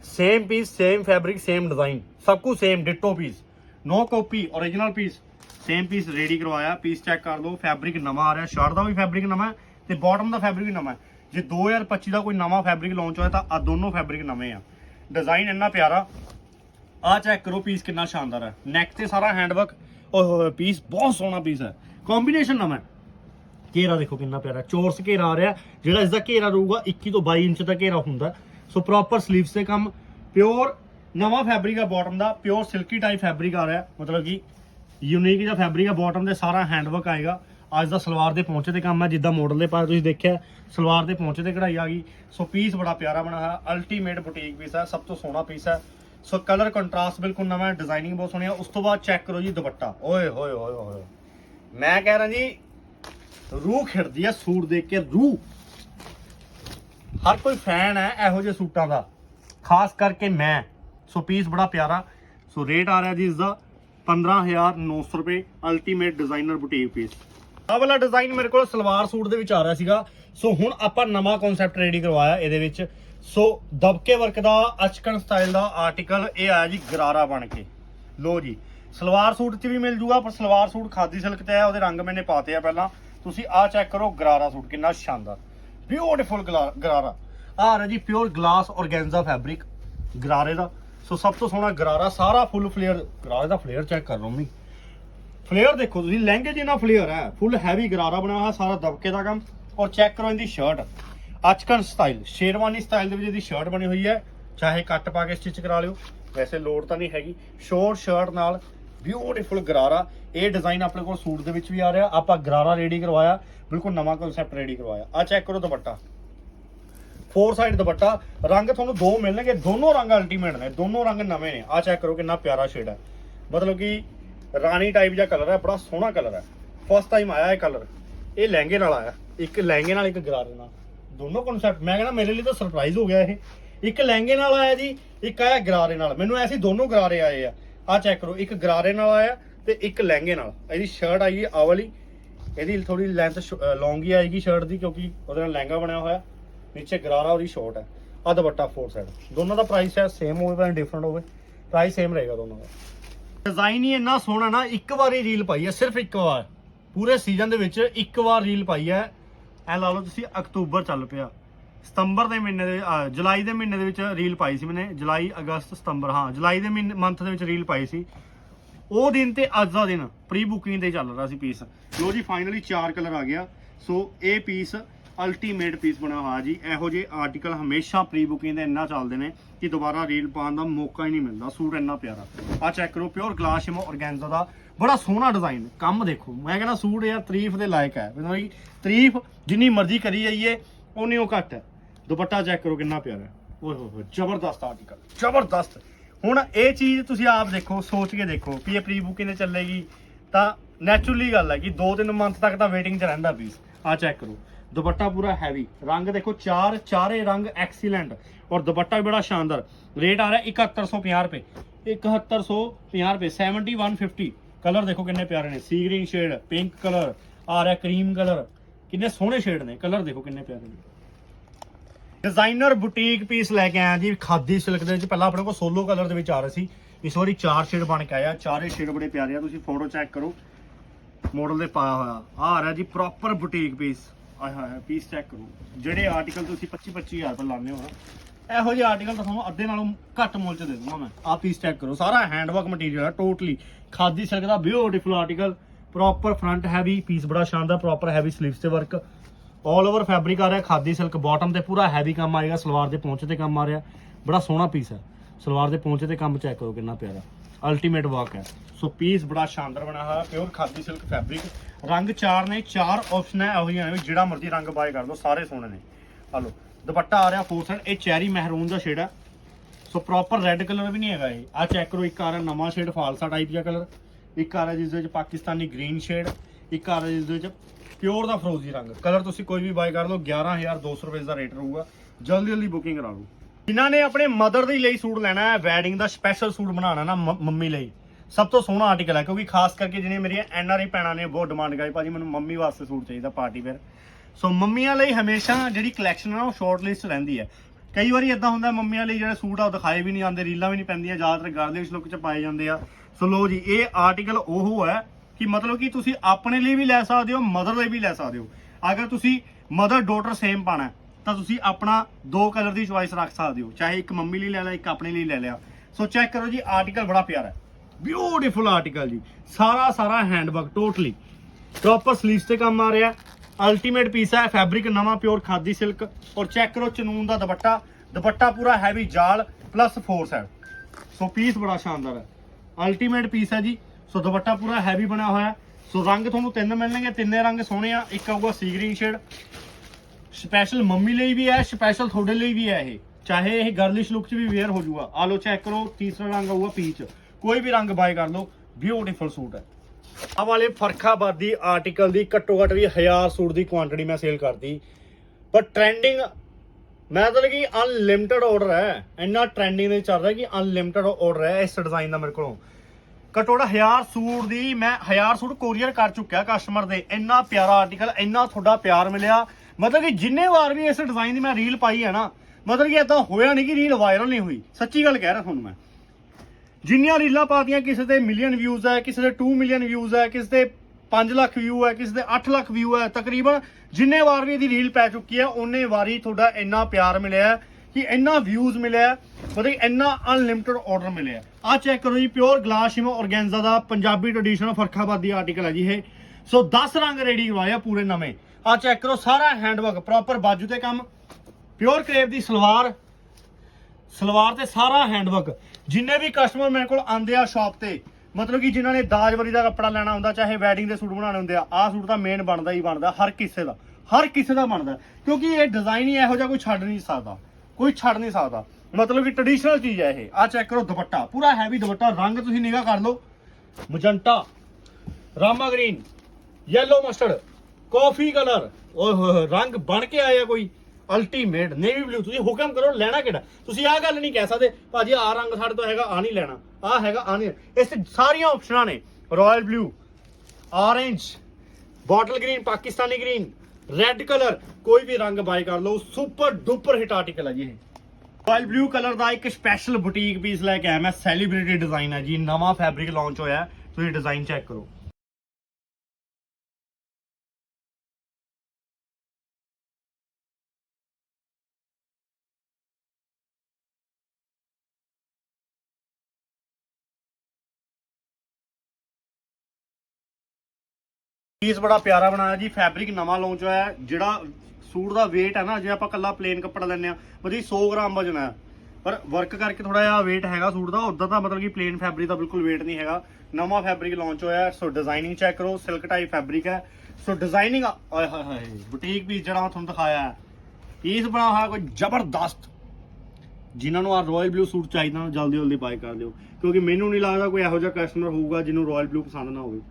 Same piece same fabric same design ਸਭ ਕੁਝ same ditto piece no copy origignal piece same piece ready ਕਰਵਾਇਆ ਪੀਸ ਚੈੱਕ ਕਰ ਲਓ ਫੈਬਰਿਕ ਨਵਾਂ ਆ ਰਿਹਾ ਸ਼ਰਟ ਦਾ ਵੀ ਫੈਬਰਿਕ ਨਵਾਂ ਹੈ ਤੇ ਬਾਟਮ ਦਾ ਫੈਬਰਿਕ ਵੀ ਨਵਾਂ ਹੈ। ਜੇ 2025 ਦਾ ਕੋਈ ਨਵਾਂ ਫੈਬਰਿਕ ਲਾਂਚ ਹੋਇਆ ਤਾਂ ਆ ਦੋਨੋਂ ਫੈਬਰਿਕ ਨਵੇਂ ਆ। ਡਿਜ਼ਾਈਨ ਇੰਨਾ ਪਿਆਰਾ ਆ ਚੈੱਕ ਕਰੋ ਪੀਸ ਕਿੰਨਾ ਸ਼ਾਨਦਾਰ ਹੈ। ਨੈਕ ਤੇ ਸਾਰਾ ਹੈਂਡਵਰਕ ਓਏ ਪੀਸ ਬਹੁਤ ਸੋਹਣਾ ਪੀਸ ਹੈ। ਕੰਬੀਨੇਸ਼ਨ ਨਵਾਂ ਘੇਰਾ ਦੇਖੋ ਕਿੰਨਾ ਪਿਆਰਾ, ਚੋਰਸ ਘੇਰਾ ਆ ਰਿਹਾ, ਜਿਹੜਾ ਇਸ ਦਾ ਘੇਰਾ ਰਹੂਗਾ 21 ਤੋਂ 22 ਇੰਚ ਦਾ ਘੇਰਾ ਹੁੰਦਾ ਸੋ ਪ੍ਰੋਪਰ 슬ੀਵਸ ਤੇ ਕੰਮ ਪਿਓਰ ਨਵਾਂ ਫੈਬਰਿਕ ਆ ਬਾਟਮ ਦਾ ਪਿਓਰ ਸਿਲਕੀ ਟਾਈਪ ਫੈਬਰਿਕ ਆ ਰਿਹਾ, ਮਤਲਬ ਕਿ ਯੂਨੀਕ ਜਿਹਾ ਫੈਬਰਿਕ ਆ ਬਾਟਮ ਦੇ, ਸਾਰਾ ਹੈਂਡਵਰਕ ਆਏਗਾ। ਅੱਜ ਦਾ ਸਲਵਾਰ ਦੇ ਪਹੁੰਚੇ ਤੇ ਕੰਮ ਹੈ, ਜਿੱਦਾਂ ਮਾਡਲ ਦੇ ਪਾਰ ਤੁਸੀਂ ਦੇਖਿਆ, ਸਲਵਾਰ ਦੇ ਪਹੁੰਚੇ ਤੇ ਕਢਾਈ ਆ ਗਈ। ਸੋ ਪੀਸ ਬੜਾ ਪਿਆਰਾ ਬਣਾ ਹੈ ਅਲਟੀਮੇਟ ਬੁਟੀਕ ਪੀਸ ਹੈ, ਸਭ ਤੋਂ ਸੋਹਣਾ ਪੀਸ ਹੈ। ਸੋ ਕਲਰ ਕੰਟਰਾਸਟ ਬਿਲਕੁਲ ਨਵਾਂ ਹੈ ਡਿਜ਼ਾਈਨਿੰਗ ਬਹੁਤ ਸੋਹਣੀ ਹੈ। ਉਸ ਤੋਂ ਬਾਅਦ ਚੈੱਕ ਕਰੋ ਜੀ ਦੁਪੱਟਾ। ਓਏ, ਹੋਏ ਹੋਏ ਹੋਏ ਮੈਂ ਕਹਿ ਰਿਹਾ ਜੀ, ਰੂਹ ਖਿੜਦੀ ਹੈ ਸੂਟ ਦੇਖ ਕੇ, ਰੂਹ। ਹਰ ਕੋਈ ਫੈਨ ਹੈ ਇਹੋ ਜਿਹੇ ਸੂਟਾਂ ਦਾ, ਖਾਸ ਕਰਕੇ ਮੈਂ। ਸੋ ਪੀਸ ਬੜਾ ਪਿਆਰਾ। ਸੋ ਰੇਟ ਆ ਰਿਹਾ ਜੀ ਇਸ ਦਾ 15900 ਰੁਪਏ ਅਲਟੀਮੇਟ ਡਿਜ਼ਾਈਨਰ ਬੁਟੀਕ ਪੀਸ ਆਹ ਵਾਲਾ ਡਿਜ਼ਾਈਨ ਮੇਰੇ ਕੋਲ ਸਲਵਾਰ ਸੂਟ ਦੇ ਵਿੱਚ ਆ ਰਿਹਾ ਸੀਗਾ। ਸੋ ਹੁਣ ਆਪਾਂ ਨਵਾਂ ਕਨਸੈਪਟ ਰੈਡੀ ਕਰਵਾਇਆ ਇਹਦੇ ਵਿੱਚ। ਸੋ ਦਬਕੇ ਵਰਕ ਦਾ ਅਚਕਨ ਸਟਾਈਲ ਦਾ ਆਰਟੀਕਲ ਇਹ ਆਇਆ ਜੀ ਗਰਾਰਾ ਬਣ ਕੇ। ਲੋ ਜੀ, ਸਲਵਾਰ ਸੂਟ 'ਚ ਵੀ ਮਿਲ ਜੂਗਾ, ਪਰ ਸਲਵਾਰ ਸੂਟ ਖਾਦੀ ਸਿਲਕ ਤੇ ਆ, ਉਹਦੇ ਰੰਗ ਮੈਨੇ ਪਾਤੇ ਆ ਪਹਿਲਾਂ। ਤੁਸੀਂ ਆਹ ਚੈੱਕ ਕਰੋ, ਗਰਾਰਾ ਸੂਟ ਕਿੰਨਾ ਸ਼ਾਨਦਾਰ। ਬਿਊਟੀਫੁਲ ਗਰਾਰਾ। ਆਹ ਰਿਹਾ ਜੀ ਪਿਓਰ ਗਲਾਸ ਔਰਗੈਂਜ਼ਾ ਫੈਬਰਿਕ ਗਰਾਰੇ ਦਾ। ਸੋ ਸਭ ਤੋਂ ਸੋਹਣਾ ਗਰਾਰਾ, ਸਾਰਾ ਫੁੱਲ ਫਲੇਅਰ ਗਰਾਰੇ ਦਾ ਫਲੇਅਰ ਚੈੱਕ ਕਰ ਲਓ ਮੰਮੀ। ਫਲੇਅਰ ਦੇਖੋ ਤੁਸੀਂ, ਲਹਿੰਗੇ ਜਿੰਨਾ ਫਲੇਅਰ ਹੈ। ਫੁੱਲ ਹੈਵੀ ਗਰਾਰਾ ਬਣਿਆ ਹੋਇਆ, ਸਾਰਾ ਦਬਕੇ ਦਾ ਕੰਮ। ਔਰ ਚੈੱਕ ਕਰੋ ਇਹਦੀ shirt achkan style sherwani style ਦੇ ਵਿੱਚ ਇਹਦੀ ਸ਼ਰਟ ਬਣੀ ਹੋਈ ਹੈ। ਚਾਹੇ ਕੱਟ ਪਾ ਕੇ ਸਟਿਚ ਕਰਾ ਲਿਓ। ਵੈਸੇ ਲੋਡ ਤਾਂ ਨਹੀਂ ਹੈਗੀ। ਸ਼ੋਰ ਸ਼ਰਟ ਨਾਲ ਬਿਊਟੀਫੁਲ ਗਰਾਰਾ। ਇਹ ਡਿਜ਼ਾਈਨ ਆਪਣੇ ਕੋਲ ਸੂਟ ਦੇ ਵਿੱਚ ਵੀ ਆ ਰਿਹਾ। ਆਪਾਂ ਗਰਾਰਾ ਰੈਡੀ ਕਰਵਾਇਆ। ਬਿਲਕੁਲ ਨਵਾਂ ਕਨਸੈਪਟ ਰੈਡੀ ਕਰਵਾਇਆ। ਆ ਚੈੱਕ ਕਰੋ ਦੁਪੱਟਾ। ਫੋਰ ਸਾਈਡ ਦੁਪੱਟਾ। ਰੰਗ ਤੁਹਾਨੂੰ ਦੋ ਮਿਲਣਗੇ। ਦੋਨੋਂ ਰੰਗ ਅਲਟੀਮੇਟ ਨੇ। ਦੋਨੋਂ ਰੰਗ ਨਵੇਂ ਨੇ। ਆ ਚੈੱਕ ਕਰੋ ਕਿੰਨਾ ਪਿਆਰਾ ਸ਼ੇਡ ਹੈ। ਮਤਲਬ ਕਿ ਰਾਣੀ ਟਾਈਪ ਜਿਹਾ ਕਲਰ ਹੈ, ਬੜਾ ਸੋਹਣਾ ਕਲਰ ਹੈ। ਫਸਟ ਟਾਈਮ ਆਇਆ ਇਹ ਕਲਰ ਇਹ ਲਹਿੰਗੇ ਨਾਲ ਆਇਆ। ਇੱਕ ਲਹਿੰਗੇ ਨਾਲ, ਇੱਕ ਗਰਾਰੇ ਨਾਲ। ਦੋਨੋਂ ਕਨਸੈਪਟ ਮੈਂ ਕਹਿੰਦਾ ਮੇਰੇ ਲਈ ਤਾਂ ਸਰਪ੍ਰਾਈਜ਼ ਹੋ ਗਿਆ ਇਹ। ਇੱਕ ਲਹਿੰਗੇ ਨਾਲ ਆਇਆ ਜੀ, ਇੱਕ ਆਇਆ ਗਰਾਰੇ ਨਾਲ। ਮੈਨੂੰ ਐਸੀ ਦੋਨੋਂ ਗਰਾਰੇ ਆਏ ਆ। ਆ ਚੈੱਕ ਕਰੋ, ਇੱਕ ਗਰਾਰੇ ਨਾਲ ਆਇਆ ਤੇ ਇੱਕ ਲਹਿੰਗੇ ਨਾਲ। ਇਹਦੀ ਸ਼ਰਟ ਆਈ ਹੈ ਆਹ ਵਾਲੀ ਇਹਦੀ ਥੋੜੀ ਲੈਂਥ ਲੌਂਗ ਹੀ ਆਏਗੀ ਸ਼ਰਟ ਦੀ, ਕਿਉਂਕਿ ਉਹਦੇ ਨਾਲ ਲਹਿੰਗਾ ਬਣਿਆ ਹੋਇਆ। ਨੀਚੇ ਗਰਾਰਾ ਉਹਦੀ ਸ਼ਾਰਟ ਹੈ। ਆ ਦੁਪੱਟਾ ਫੋਰ ਸਾਈਡ ਦੋਨੋਂ ਦਾ ਪ੍ਰਾਈਸ ਹੈ ਸੇਮ ਹੋਵੇ ਭਾਵੇਂ ਡਿਫਰੈਂਟ ਹੋਵੇ। ਪ੍ਰਾਈਸ ਸੇਮ ਰਹੇਗਾ ਦੋਨੋਂ ਦਾ। ਡਿਜ਼ਾਈਨ ਹੀ ਇੰਨਾ ਸੋਹਣਾ ਨਾ, ਇੱਕ ਵਾਰੀ ਰੀਲ ਪਾਈ ਹੈ, ਸਿਰਫ ਇੱਕ ਵਾਰ। ਪੂਰੇ ਸੀਜ਼ਨ ਦੇ ਵਿੱਚ ਇੱਕ ਵਾਰ ਰੀਲ ਪਾਈ ਹੈ। ਐ ਲਾ ਲਓ ਤੁਸੀਂ, ਅਕਤੂਬਰ ਚੱਲ ਪਿਆ। ਸਤੰਬਰ ਦੇ ਮਹੀਨੇ ਦੇ ਜੁਲਾਈ ਦੇ ਮਹੀਨੇ ਦੇ ਵਿੱਚ ਰੀਲ ਪਾਈ ਸੀ ਮੈਨੇ। ਜੁਲਾਈ, ਅਗਸਤ, ਸਤੰਬਰ, ਹਾਂ, ਜੁਲਾਈ ਦੇ ਮਹੀਨੇ ਮੰਥ ਦੇ ਵਿੱਚ ਰੀਲ ਪਾਈ ਸੀ। ਉਹ ਦਿਨ ਤੇ ਅੱਜ ਦਾ ਦਿਨ ਪ੍ਰੀ ਬੁਕਿੰਗ ਤੇ ਚੱਲ ਰਿਹਾ ਸੀ ਪੀਸ ਲੋ ਜੀ ਫਾਈਨਲੀ ਚਾਰ ਕਲਰ ਆ ਗਿਆ। ਸੋ ਇਹ ਪੀਸ ਅਲਟੀਮੇਟ ਪੀਸ ਬਣਿਆ ਹੋਇਆ ਜੀ। ਇਹੋ ਜਿਹੇ ਆਰਟੀਕਲ ਹਮੇਸ਼ਾ ਪ੍ਰੀ ਬੁਕਿੰਗ ਦੇ ਇੰਨਾ ਚੱਲਦੇ ਨੇ ਕਿ ਦੁਬਾਰਾ ਰੀਲ ਪਾਉਣ ਦਾ ਮੌਕਾ ਹੀ ਨਹੀਂ ਮਿਲਦਾ। ਸੂਟ ਇੰਨਾ ਪਿਆਰਾ। ਆ ਚੈੱਕ ਕਰੋ ਪਿਓਰ ਗਲਾਸ ਸ਼ਿਮੋ ਔਰਗੈਂਜ਼ਾ ਦਾ ਬੜਾ ਸੋਹਣਾ ਡਿਜ਼ਾਈਨ ਕੰਮ ਦੇਖੋ। ਮੈਂ ਕਹਿੰਦਾ ਸੂਟ ਯਾਰ ਤਾਰੀਫ ਦੇ ਲਾਇਕ ਹੈ। ਮਤਲਬ ਕਿ ਤਾਰੀਫ ਜਿੰਨੀ ਮਰਜ਼ੀ ਕਰੀ ਜਾਈਏ ਉਨੀ ਉਹ ਘੱਟ ਹੈ। ਦੁਪੱਟਾ ਚੈੱਕ ਕਰੋ ਕਿੰਨਾ ਪਿਆਰਾ ਹੈ। ਓਏ ਹੋਏ ਹੋਏ, ਜ਼ਬਰਦਸਤ ਆਰਟੀਕਲ ਜ਼ਬਰਦਸਤ। ਹੁਣ ਇਹ ਚੀਜ਼ ਤੁਸੀਂ ਆਪ ਦੇਖੋ, ਸੋਚ ਕੇ ਦੇਖੋ ਕਿ ਇਹ ਪ੍ਰੀ ਬੁਕਿੰਗ ਤੇ ਚੱਲੇਗੀ ਤਾਂ ਨੈਚੁਰਲੀ ਗੱਲ ਹੈ ਕਿ 2-3 ਮੰਥ ਤੱਕ ਤਾਂ ਵੇਟਿੰਗ 'ਚ ਰਹਿੰਦਾ ਪੀਸ ਆ ਚੈੱਕ ਕਰੋ। ਦੁਪੱਟਾ ਪੂਰਾ ਹੈਵੀ ਰੰਗ ਦੇਖੋ, ਚਾਰ ਚਾਰੇ ਰੰਗ ਐਕਸੀਲੈਂਟ ਔਰ ਦੁਪੱਟਾ ਵੀ ਬੜਾ ਸ਼ਾਨਦਾਰ। ਰੇਟ ਆ ਰਿਹਾ 7150 ਰੁਪਏ। 7150 ਰੁਪਏ। 7150 ਕਲਰ ਦੇਖੋ ਕਿੰਨੇ ਪਿਆਰੇ ਨੇ। Sea green shade pink colour ਆ ਰਿਹਾ ਕਰੀਮ ਕਲਰ ਕਿੰਨੇ ਸੋਹਣੇ ਸ਼ੇਡ ਨੇ। ਕਲਰ ਦੇਖੋ ਕਿੰਨੇ ਪਿਆਰੇ ਨੇ। ਡਿਜ਼ਾਈਨਰ ਬੁਟੀਕ ਪੀਸ ਲੈ ਕੇ ਆਇਆ ਜੀ, ਖਾਦੀ ਸਿਲਕ ਦੇ ਵਿੱਚ। ਪਹਿਲਾਂ ਆਪਣੇ ਕੋਲ ਸੋਲੋ ਕਲਰ ਦੇ ਵਿੱਚ ਆ ਰਹੇ ਸੀ। ਇਸ ਵਾਰੀ ਚਾਰ ਸ਼ੇਡ ਬਣ ਕੇ ਆਇਆ ਚਾਰੇ ਸ਼ੇਡ ਬੜੇ ਪਿਆਰੇ ਆ। ਤੁਸੀਂ ਫੋਟੋ ਚੈੱਕ ਕਰੋ। ਮਾਡਲ ਦੇ ਪਾਇਆ ਹੋਇਆ। ਆ ਰਿਹਾ ਜੀ ਪ੍ਰੋਪਰ ਬੁਟੀਕ ਪੀਸ ਆਏ ਹਾਏ ਪੀਸ ਚੈੱਕ ਕਰੋ। ਜਿਹੜੇ ਆਰਟੀਕਲ ਤੁਸੀਂ 25 25000 ਰੁਪਏ ਲਾਉਂਦੇ ਹੋ ਨਾ, ਇਹੋ ਜਿਹੇ ਆਰਟੀਕਲ ਤਾਂ ਤੁਹਾਨੂੰ ਅੱਧੇ ਨਾਲੋਂ ਘੱਟ ਮੁੱਲ 'ਚ ਦੇ ਦੂੰਗਾ ਮੈਂ। ਆਹ ਪੀਸ ਚੈੱਕ ਕਰੋ। ਸਾਰਾ ਹੈਂਡਵਰਕ ਮਟੀਰੀਅਲ ਹੈ ਟੋਟਲੀ ਖਾਦੀ ਸਿਲਕ ਦਾ beautiful article proper front heavy piece ਬੜਾ ਸ਼ਾਨਦਾਰ ਪ੍ਰੋਪਰ ਹੈਵੀ ਸਲੀਵਸ ਤੇ ਵਰਕ ਆਲ ਓਵਰ ਫੈਬਰਿਕ ਆ ਰਿਹਾ, ਖਾਦੀ ਸਿਲਕ ਬਾਟਮ ਤੇ ਪੂਰਾ ਹੈਵੀ ਕੰਮ ਆਏਗਾ ਸਲਵਾਰ ਦੇ ਪਹੁੰਚੇ ਤੇ ਕੰਮ ਆ ਰਿਹਾ। ਬੜਾ ਸੋਹਣਾ ਪੀਸ ਹੈ ਸਲਵਾਰ ਦੇ ਪਹੁੰਚੇ ਤੇ ਕੰਮ ਚੈੱਕ ਕਰੋ ਕਿੰਨਾ ਪਿਆਰਾ। ਅਲਟੀਮੇਟ ਵਰਕ ਹੈ। ਸੋ ਪੀਸ ਬੜਾ ਸ਼ਾਨਦਾਰ ਬਣਿਆ ਹੋਇਆ ਪਿਓਰ ਖਾਦੀ ਸਿਲਕ ਫੈਬਰਿਕ ਰੰਗ ਚਾਰ ਨੇ, ਚਾਰ ਆਪਸ਼ਨ ਇਹੋ ਜਿਹੀਆਂ ਨੇ ਵੀ ਜਿਹੜਾ ਮਰਜ਼ੀ ਰੰਗ ਬਾਏ ਕਰ ਲਓ, ਸਾਰੇ ਸੋਹਣੇ ਨੇ। ਆ ਲਓ, ਦੁਪੱਟਾ ਆ ਰਿਹਾ ਫੋਰ ਸਾਈਡ ਇਹ ਚੈਰੀ ਮਹਿਰੂਨ ਦਾ ਸ਼ੇਡ ਹੈ। ਸੋ ਪ੍ਰੋਪਰ ਰੈੱਡ ਕਲਰ ਵੀ ਨਹੀਂ ਹੈਗਾ ਇਹ। ਆ ਚੈੱਕ ਕਰੋ, ਇੱਕ ਆ ਰਿਹਾ ਨਵਾਂ ਸ਼ੇਡ ਫਾਲਸਾ ਟਾਈਪ ਜਿਹਾ ਕਲਰ ਇੱਕ ਆ ਰਿਹਾ ਜਿਸ ਦੇ ਵਿੱਚ ਪਾਕਿਸਤਾਨੀ ਗ੍ਰੀਨ ਸ਼ੇਡ ਇੱਕ ਆ ਰਿਹਾ ਜਿਸ ਦੇ ਵਿੱਚ ਪਿਓਰ ਦਾ ਫਰੋਜ਼ੀ ਰੰਗ। ਕਲਰ ਤੁਸੀਂ ਕੋਈ ਵੀ ਬਾਈ ਕਰ ਲਓ 11200 ਰੁਪਏ ਦਾ ਰੇਟ ਰਹੂਗਾ। ਜਲਦੀ ਜਲਦੀ ਬੁਕਿੰਗ ਕਰਾ ਲਓ। ਜਿਨ੍ਹਾਂ ਨੇ ਆਪਣੇ ਮਦਰ ਦੇ ਲਈ ਸੂਟ ਲੈਣਾ ਹੈ ਵੈਡਿੰਗ ਦਾ ਸਪੈਸ਼ਲ ਸੂਟ ਬਣਾਉਣਾ ਨਾ ਮ- ਮੰਮੀ ਲਈ। ਸਭ ਤੋਂ ਸੋਹਣਾ ਆਰਟੀਕਲ ਹੈ, ਕਿਉਂਕਿ ਖਾਸ ਕਰਕੇ ਜਿਹੜੀਆਂ ਮੇਰੀਆਂ ਐਨ ਆਰ ਐਨਆਰਆਈ ਭੈਣਾਂ ਨੇ, ਬਹੁਤ ਡਿਮਾਂਡ ਕਰੀ, ਭਾਜੀ ਮੈਨੂੰ ਮੰਮੀ ਵਾਸਤੇ ਸੂਟ ਚਾਹੀਦਾ ਪਾਰਟੀ ਵੇਅਰ ਸੋ ਮੰਮੀਆਂ ਲਈ ਹਮੇਸ਼ਾ ਜਿਹੜੀ ਕਲੈਕਸ਼ਨ ਹੈ ਉਹ ਸ਼ਾਰਟ ਲਿਸਟ ਰਹਿੰਦੀ ਹੈ। ਕਈ ਵਾਰੀ ਇਦਾਂ ਹੁੰਦਾ, ਮੰਮੀਆਂ ਲਈ ਜਿਹੜੇ ਸੂਟ ਆ, ਉਹ ਦਿਖਾਏ ਵੀ ਨਹੀਂ ਆਉਂਦੇ ਰੀਲਾਂ ਵੀ ਨਹੀਂ ਪੈਂਦੀਆਂ, ਜ਼ਿਆਦਾਤਰ ਘਰ ਦੇ ਵਿੱਚ ਲੁੱਕ ਚ ਪਾਏ ਜਾਂਦੇ ਆ। ਸੋ ਲੋ ਜੀ, ਇਹ ਆਰਟੀਕਲ ਉਹ ਹੈ ਕਿ ਮਤਲਬ ਕਿ ਤੁਸੀਂ ਆਪਣੇ ਲਈ ਵੀ ਲੈ ਸਕਦੇ ਹੋ ਮਦਰ ਲਈ ਵੀ ਲੈ ਸਕਦੇ ਹੋ। ਅਗਰ ਤੁਸੀਂ ਮਦਰ ਡਾਟਰ ਸੇਮ ਪਾਣਾ ਤਾਂ ਤੁਸੀਂ ਆਪਣਾ ਦੋ ਕਲਰ ਦੀ ਚੁਆਇਸ ਰੱਖ ਸਕਦੇ ਹੋ। ਚਾਹੇ ਇੱਕ ਮੰਮੀ ਲਈ ਲੈ ਲਿਆ ਇੱਕ ਆਪਣੇ ਲਈ ਲੈ ਲਿਆ। ਸੋ ਚੈੱਕ ਕਰੋ ਜੀ, ਆਰਟੀਕਲ ਬੜਾ ਪਿਆਰਾ ਹੈ। ਬਿਊਟੀਫੁਲ ਆਰਟੀਕਲ ਜੀ। ਸਾਰਾ ਸਾਰਾ ਹੈਂਡਵਰਕ ਟੋਟਲੀ ਪ੍ਰੋਪਰ ਸਲੀਵਸ ਤੇ ਕੰਮ ਆ ਰਿਹਾ। ਅਲਟੀਮੇਟ ਪੀਸ ਹੈ ਫੈਬਰਿਕ ਨਵਾਂ ਪਿਓਰ ਖਾਦੀ ਸਿਲਕ ਔਰ ਚੈੱਕ ਕਰੋ, ਚਨੂਨ ਦਾ ਦੁਪੱਟਾ। ਦੁਪੱਟਾ ਪੂਰਾ ਹੈਵੀ ਜਾਲ plus four side so piece ਬੜਾ ਸ਼ਾਨਦਾਰ ਹੈ। ਅਲਟੀਮੇਟ ਪੀਸ ਹੈ ਜੀ। ਸੋ ਦੁਪੱਟਾ ਪੂਰਾ ਹੈਵੀ ਬਣਿਆ ਹੋਇਆ ਸੋ ਰੰਗ ਤੁਹਾਨੂੰ ਤਿੰਨ ਮਿਲਣਗੇ। ਤਿੰਨੇ ਰੰਗ ਸੋਹਣੇ ਆ। ਇੱਕ ਆਊਗਾ sea green shade special mummy ਲਈ ਵੀ ਹੈ ਸਪੈਸ਼ਲ ਤੁਹਾਡੇ ਲਈ ਵੀ ਹੈ ਇਹ। ਚਾਹੇ ਇਹ ਗਰਲਿਸ਼ ਲੁੱਕ 'ਚ ਵੀ ਵੇਅਰ ਹੋ ਜਾਊਗਾ। ਆ ਲੋ ਚੈੱਕ ਕਰੋ, ਤੀਸਰਾ ਰੰਗ ਆਊਗਾ ਪੀਚ ਕੋਈ ਵੀ ਰੰਗ ਬਾਏ ਕਰ ਲਓ ਬਿਊਟੀਫੁਲ ਸੂਟ ਹੈ। ਆ ਵਾਲੇ ਫਰਖਾਬਾਦੀ ਆਰਟੀਕਲ ਦੀ ਘੱਟੋ ਘੱਟ ਵੀ 1000 ਸੂਟ ਦੀ ਕੁਆਂਟੀਟੀ ਮੈਂ ਸੇਲ ਕਰਦੀ ਪਰ ਟ੍ਰੈਂਡਿੰਗ ਮੈਂ ਤਾਂ ਕਿ ਅਨਲਿਮਿਟਿਡ ਆਰਡਰ ਹੈ। ਇੰਨਾ ਟ੍ਰੈਂਡਿੰਗ ਦੇ ਚੱਲ ਰਿਹਾ ਕਿ ਅਨਲਿਮਿਟਿਡ ਆਰਡਰ ਹੈ ਇਸ ਡਿਜ਼ਾਈਨ ਦਾ ਮੇਰੇ ਕੋਲੋਂ। ਘੱਟੋ ਘੱਟ 1000 ਸੂਟ ਦੀ ਮੈਂ 1000 ਸੂਟ ਕੋਰੀਅਰ ਕਰ ਚੁੱਕਿਆ ਕਸਟਮਰ ਦੇ। ਇੰਨਾ ਪਿਆਰਾ ਆਰਟੀਕਲ ਇੰਨਾ ਤੁਹਾਡਾ ਪਿਆਰ ਮਿਲਿਆ। ਮਤਲਬ ਕਿ ਜਿੰਨੇ ਵਾਰ ਵੀ ਇਸ ਡਿਜ਼ਾਈਨ ਦੀ ਮੈਂ ਰੀਲ ਪਾਈ ਹੈ ਨਾ, ਮਤਲਬ ਕਿ ਇਦਾਂ ਹੋਇਆ ਨਹੀਂ ਕਿ ਰੀਲ ਵਾਇਰਲ ਨਹੀਂ ਹੋਈ। ਸੱਚੀ ਗੱਲ ਕਹਿ ਰਿਹਾ ਤੁਹਾਨੂੰ ਮੈਂ। ਜਿੰਨੀਆਂ ਰੀਲਾਂ ਪਾਤੀਆਂ, ਕਿਸੇ ਦੇ ਮਿਲੀਅਨ ਵਿਊਜ਼ ਹੈ, ਕਿਸੇ ਦੇ 2 ਮਿਲੀਅਨ ਵਿਊਜ਼ ਹੈ, ਕਿਸੇ ਦੇ 5 ਲੱਖ ਵਿਊ ਹੈ, ਕਿਸੇ ਦੇ 8 ਲੱਖ ਵਿਊ ਹੈ, ਤਕਰੀਬਨ ਜਿੰਨੇ ਵਾਰ ਵੀ ਇਹਦੀ ਰੀਲ ਪੈ ਚੁੱਕੀ ਹੈ, ਉਹਨੇ ਵਾਰੀ ਤੁਹਾਡਾ ਇੰਨਾ ਪਿਆਰ ਮਿਲਿਆ ਕਿ ਇੰਨਾ ਵਿਊਜ਼ ਮਿਲਿਆ, ਮਤਲਬ ਕਿ ਇੰਨਾ ਅਨਲਿਮਿਟਿਡ ਆਰਡਰ ਮਿਲਿਆ। ਆ ਚੈੱਕ ਕਰੋ ਜੀ ਪਿਓਰ ਗਲਾਸ ਸ਼ਿਮੋ ਔਰਗੈਂਜ਼ਾ ਦਾ ਪੰਜਾਬੀ ਟ੍ਰੈਡੀਸ਼ਨਲ ਫਰਖਾਬਾਦੀ ਆਰਟੀਕਲ ਹੈ ਜੀ ਇਹ। ਸੋ 10 ਰੰਗ ਰੈਡੀ ਕਰਵਾਏ ਆ ਪੂਰੇ ਨਵੇਂ। ਆ ਚੈੱਕ ਕਰੋ, ਸਾਰਾ ਹੈਂਡਵਰਕ ਪ੍ਰੋਪਰ ਬਾਜੂ ਤੇ ਕੰਮ ਪਿਓਰ ਕਰੇਪ ਦੀ ਸਲਵਾਰ ਸਲਵਾਰ ਤੇ ਸਾਰਾ ਹੈਂਡਵਰਕ ਜਿੰਨੇ ਵੀ ਕਸਟਮਰ ਮੇਰੇ ਕੋਲ ਆਂਦੇ ਆ ਸ਼ਾਪ ਤੇ, ਮਤਲਬ ਕਿ ਜਿਨ੍ਹਾਂ ਨੇ ਦਾਜਵਰੀ ਦਾ ਕੱਪੜਾ ਲੈਣਾ ਹੁੰਦਾ, ਚਾਹੇ ਵੈਡਿੰਗ ਦੇ ਸੂਟ ਬਣਾਉਣੇ ਹੁੰਦੇ ਆ, ਆਹ ਸੂਟ ਤਾਂ ਮੇਨ ਬਣਦਾ ਹੀ ਬਣਦਾ, ਹਰ ਕਿਸੇ ਦਾ, ਹਰ ਕਿਸੇ ਦਾ ਬਣਦਾ। ਕਿਉਂਕਿ ਇਹ ਡਿਜ਼ਾਈਨ ਹੀ ਇਹੋ ਜਿਹਾ ਕੋਈ ਛੱਡ ਨਹੀਂ ਸਕਦਾ, ਕੋਈ ਛੱਡ ਨਹੀਂ ਸਕਦਾ। ਮਤਲਬ ਕਿ ਟ੍ਰੈਡੀਸ਼ਨਲ ਚੀਜ਼ ਹੈ ਇਹ। ਆ ਚੈੱਕ ਕਰੋ, ਦੁਪੱਟਾ, ਪੂਰਾ ਹੈਵੀ ਦੁਪੱਟਾ, ਰੰਗ ਤੁਸੀਂ ਨਿਗਾਹ ਕਰ ਲਓ। Magenta, Rama green yellow mustard coffee colour. ਓਏ ਹੋਏ ਹੋਏ, ਰੰਗ ਬਣ ਕੇ ਆਇਆ ਕੋਈ। Ultimate navy blue. ਤੁਸੀਂ ਹੁਕਮ ਕਰੋ, ਲੈਣਾ ਕਿਹੜਾ? ਤੁਸੀਂ ਆਹ ਗੱਲ ਨਹੀਂ ਕਹਿ ਸਕਦੇ, ਭਾਜੀ ਆਹ ਰੰਗ ਸਾਡੇ ਤੋਂ ਹੈਗਾ ਆ ਨਹੀਂ ਲੈਣਾ। ਆਹ ਹੈਗਾ ਆ ਨਹੀਂ ਇਸ 'ਚ ਸਾਰੀਆਂ ਆਪਸ਼ਨਾਂ ਨੇ। Royal blue orange bottle green Pakistani green red colour ਕੋਈ ਵੀ ਰੰਗ ਬਾਈ ਕਰ ਲਓ ਸੁਪਰ ਡੁਪਰ ਹਿੱਟ ਆਰਟੀਕਲ ਹੈ ਜੀ ਇਹ। ਰਾਇਲ ਬਲੂ ਕਲਰ ਦਾ ਇੱਕ ਸਪੈਸ਼ਲ ਬੁਟੀਕ ਪੀਸ ਲੈ ਕੇ ਆਇਆ ਮੈਂ। ਸੈਲੀਬ੍ਰਿਟੀ ਡਿਜ਼ਾਈਨ ਹੈ ਜੀ। ਨਵਾਂ ਫੈਬਰਿਕ ਲਾਂਚ ਹੋਇਆ। ਹੈ। ਤੁਸੀਂ ਡਿਜ਼ਾਈਨ ਚੈੱਕ ਕਰੋ। ਪੀਸ ਬੜਾ ਪਿਆਰਾ ਬਣਾਇਆ ਜੀ ਫੈਬਰਿਕ ਨਵਾਂ ਲਾਂਚ ਹੋਇਆ ਜਿਹੜਾ ਸੂਟ ਦਾ weight ਹੈ ਨਾ, ਜੇ ਆਪਾਂ ਕੱਲਾ ਪਲੇਨ ਕੱਪੜਾ ਲੈਂਦੇ ਆ ਉਹਦੀ 100 ਗ੍ਰਾਮ ਵਜਣਾ ਪਰ ਵਰਕ ਕਰਕੇ ਥੋੜਾ ਜਿਹਾ weight ਹੈਗਾ ਸੂਟ ਦਾ ਉਦਾਂ ਤਾਂ ਮਤਲਬ ਕਿ ਪਲੇਨ ਫੈਬਰਿਕ ਦਾ ਬਿਲਕੁਲ weight ਨਹੀਂ ਹੈਗਾ। ਨਵਾਂ ਫੈਬਰਿਕ ਲਾਂਚ ਹੋਇਆ ਸੋ ਡਿਜ਼ਾਈਨਿੰਗ ਚੈੱਕ ਕਰੋ ਸਿਲਕ ਟਾਈਪ ਫੈਬਰਿਕ ਹੈ। ਸੋ ਡਿਜ਼ਾਈਨਿੰਗ ਓਏ ਹੋਏ ਹੋਏ ਬੁਟੀਕ ਪੀਸ ਜਿਹੜਾ ਤੁਹਾਨੂੰ ਦਿਖਾਇਆ ਪੀਸ ਬਣਾ ਹੋਇਆ ਕੋਈ ਜ਼ਬਰਦਸਤ। ਜਿਨ੍ਹਾਂ ਨੂੰ ਆ ਰਾਇਲ ਬਲੂ ਸੂਟ ਚਾਹੀਦਾ ਜਲਦੀ ਜਲਦੀ ਬਾਏ ਕਰ ਲਿਓ ਕਿਉਂਕਿ ਮੈਨੂੰ ਨਹੀਂ ਲੱਗਦਾ ਕੋਈ ਇਹੋ ਜਿਹਾ ਕਸਟਮਰ ਹੋਊਗਾ ਜਿਹਨੂੰ ਰਾਇਲ ਬਲੂ ਪਸੰਦ ਨਾ ਹੋਵੇ।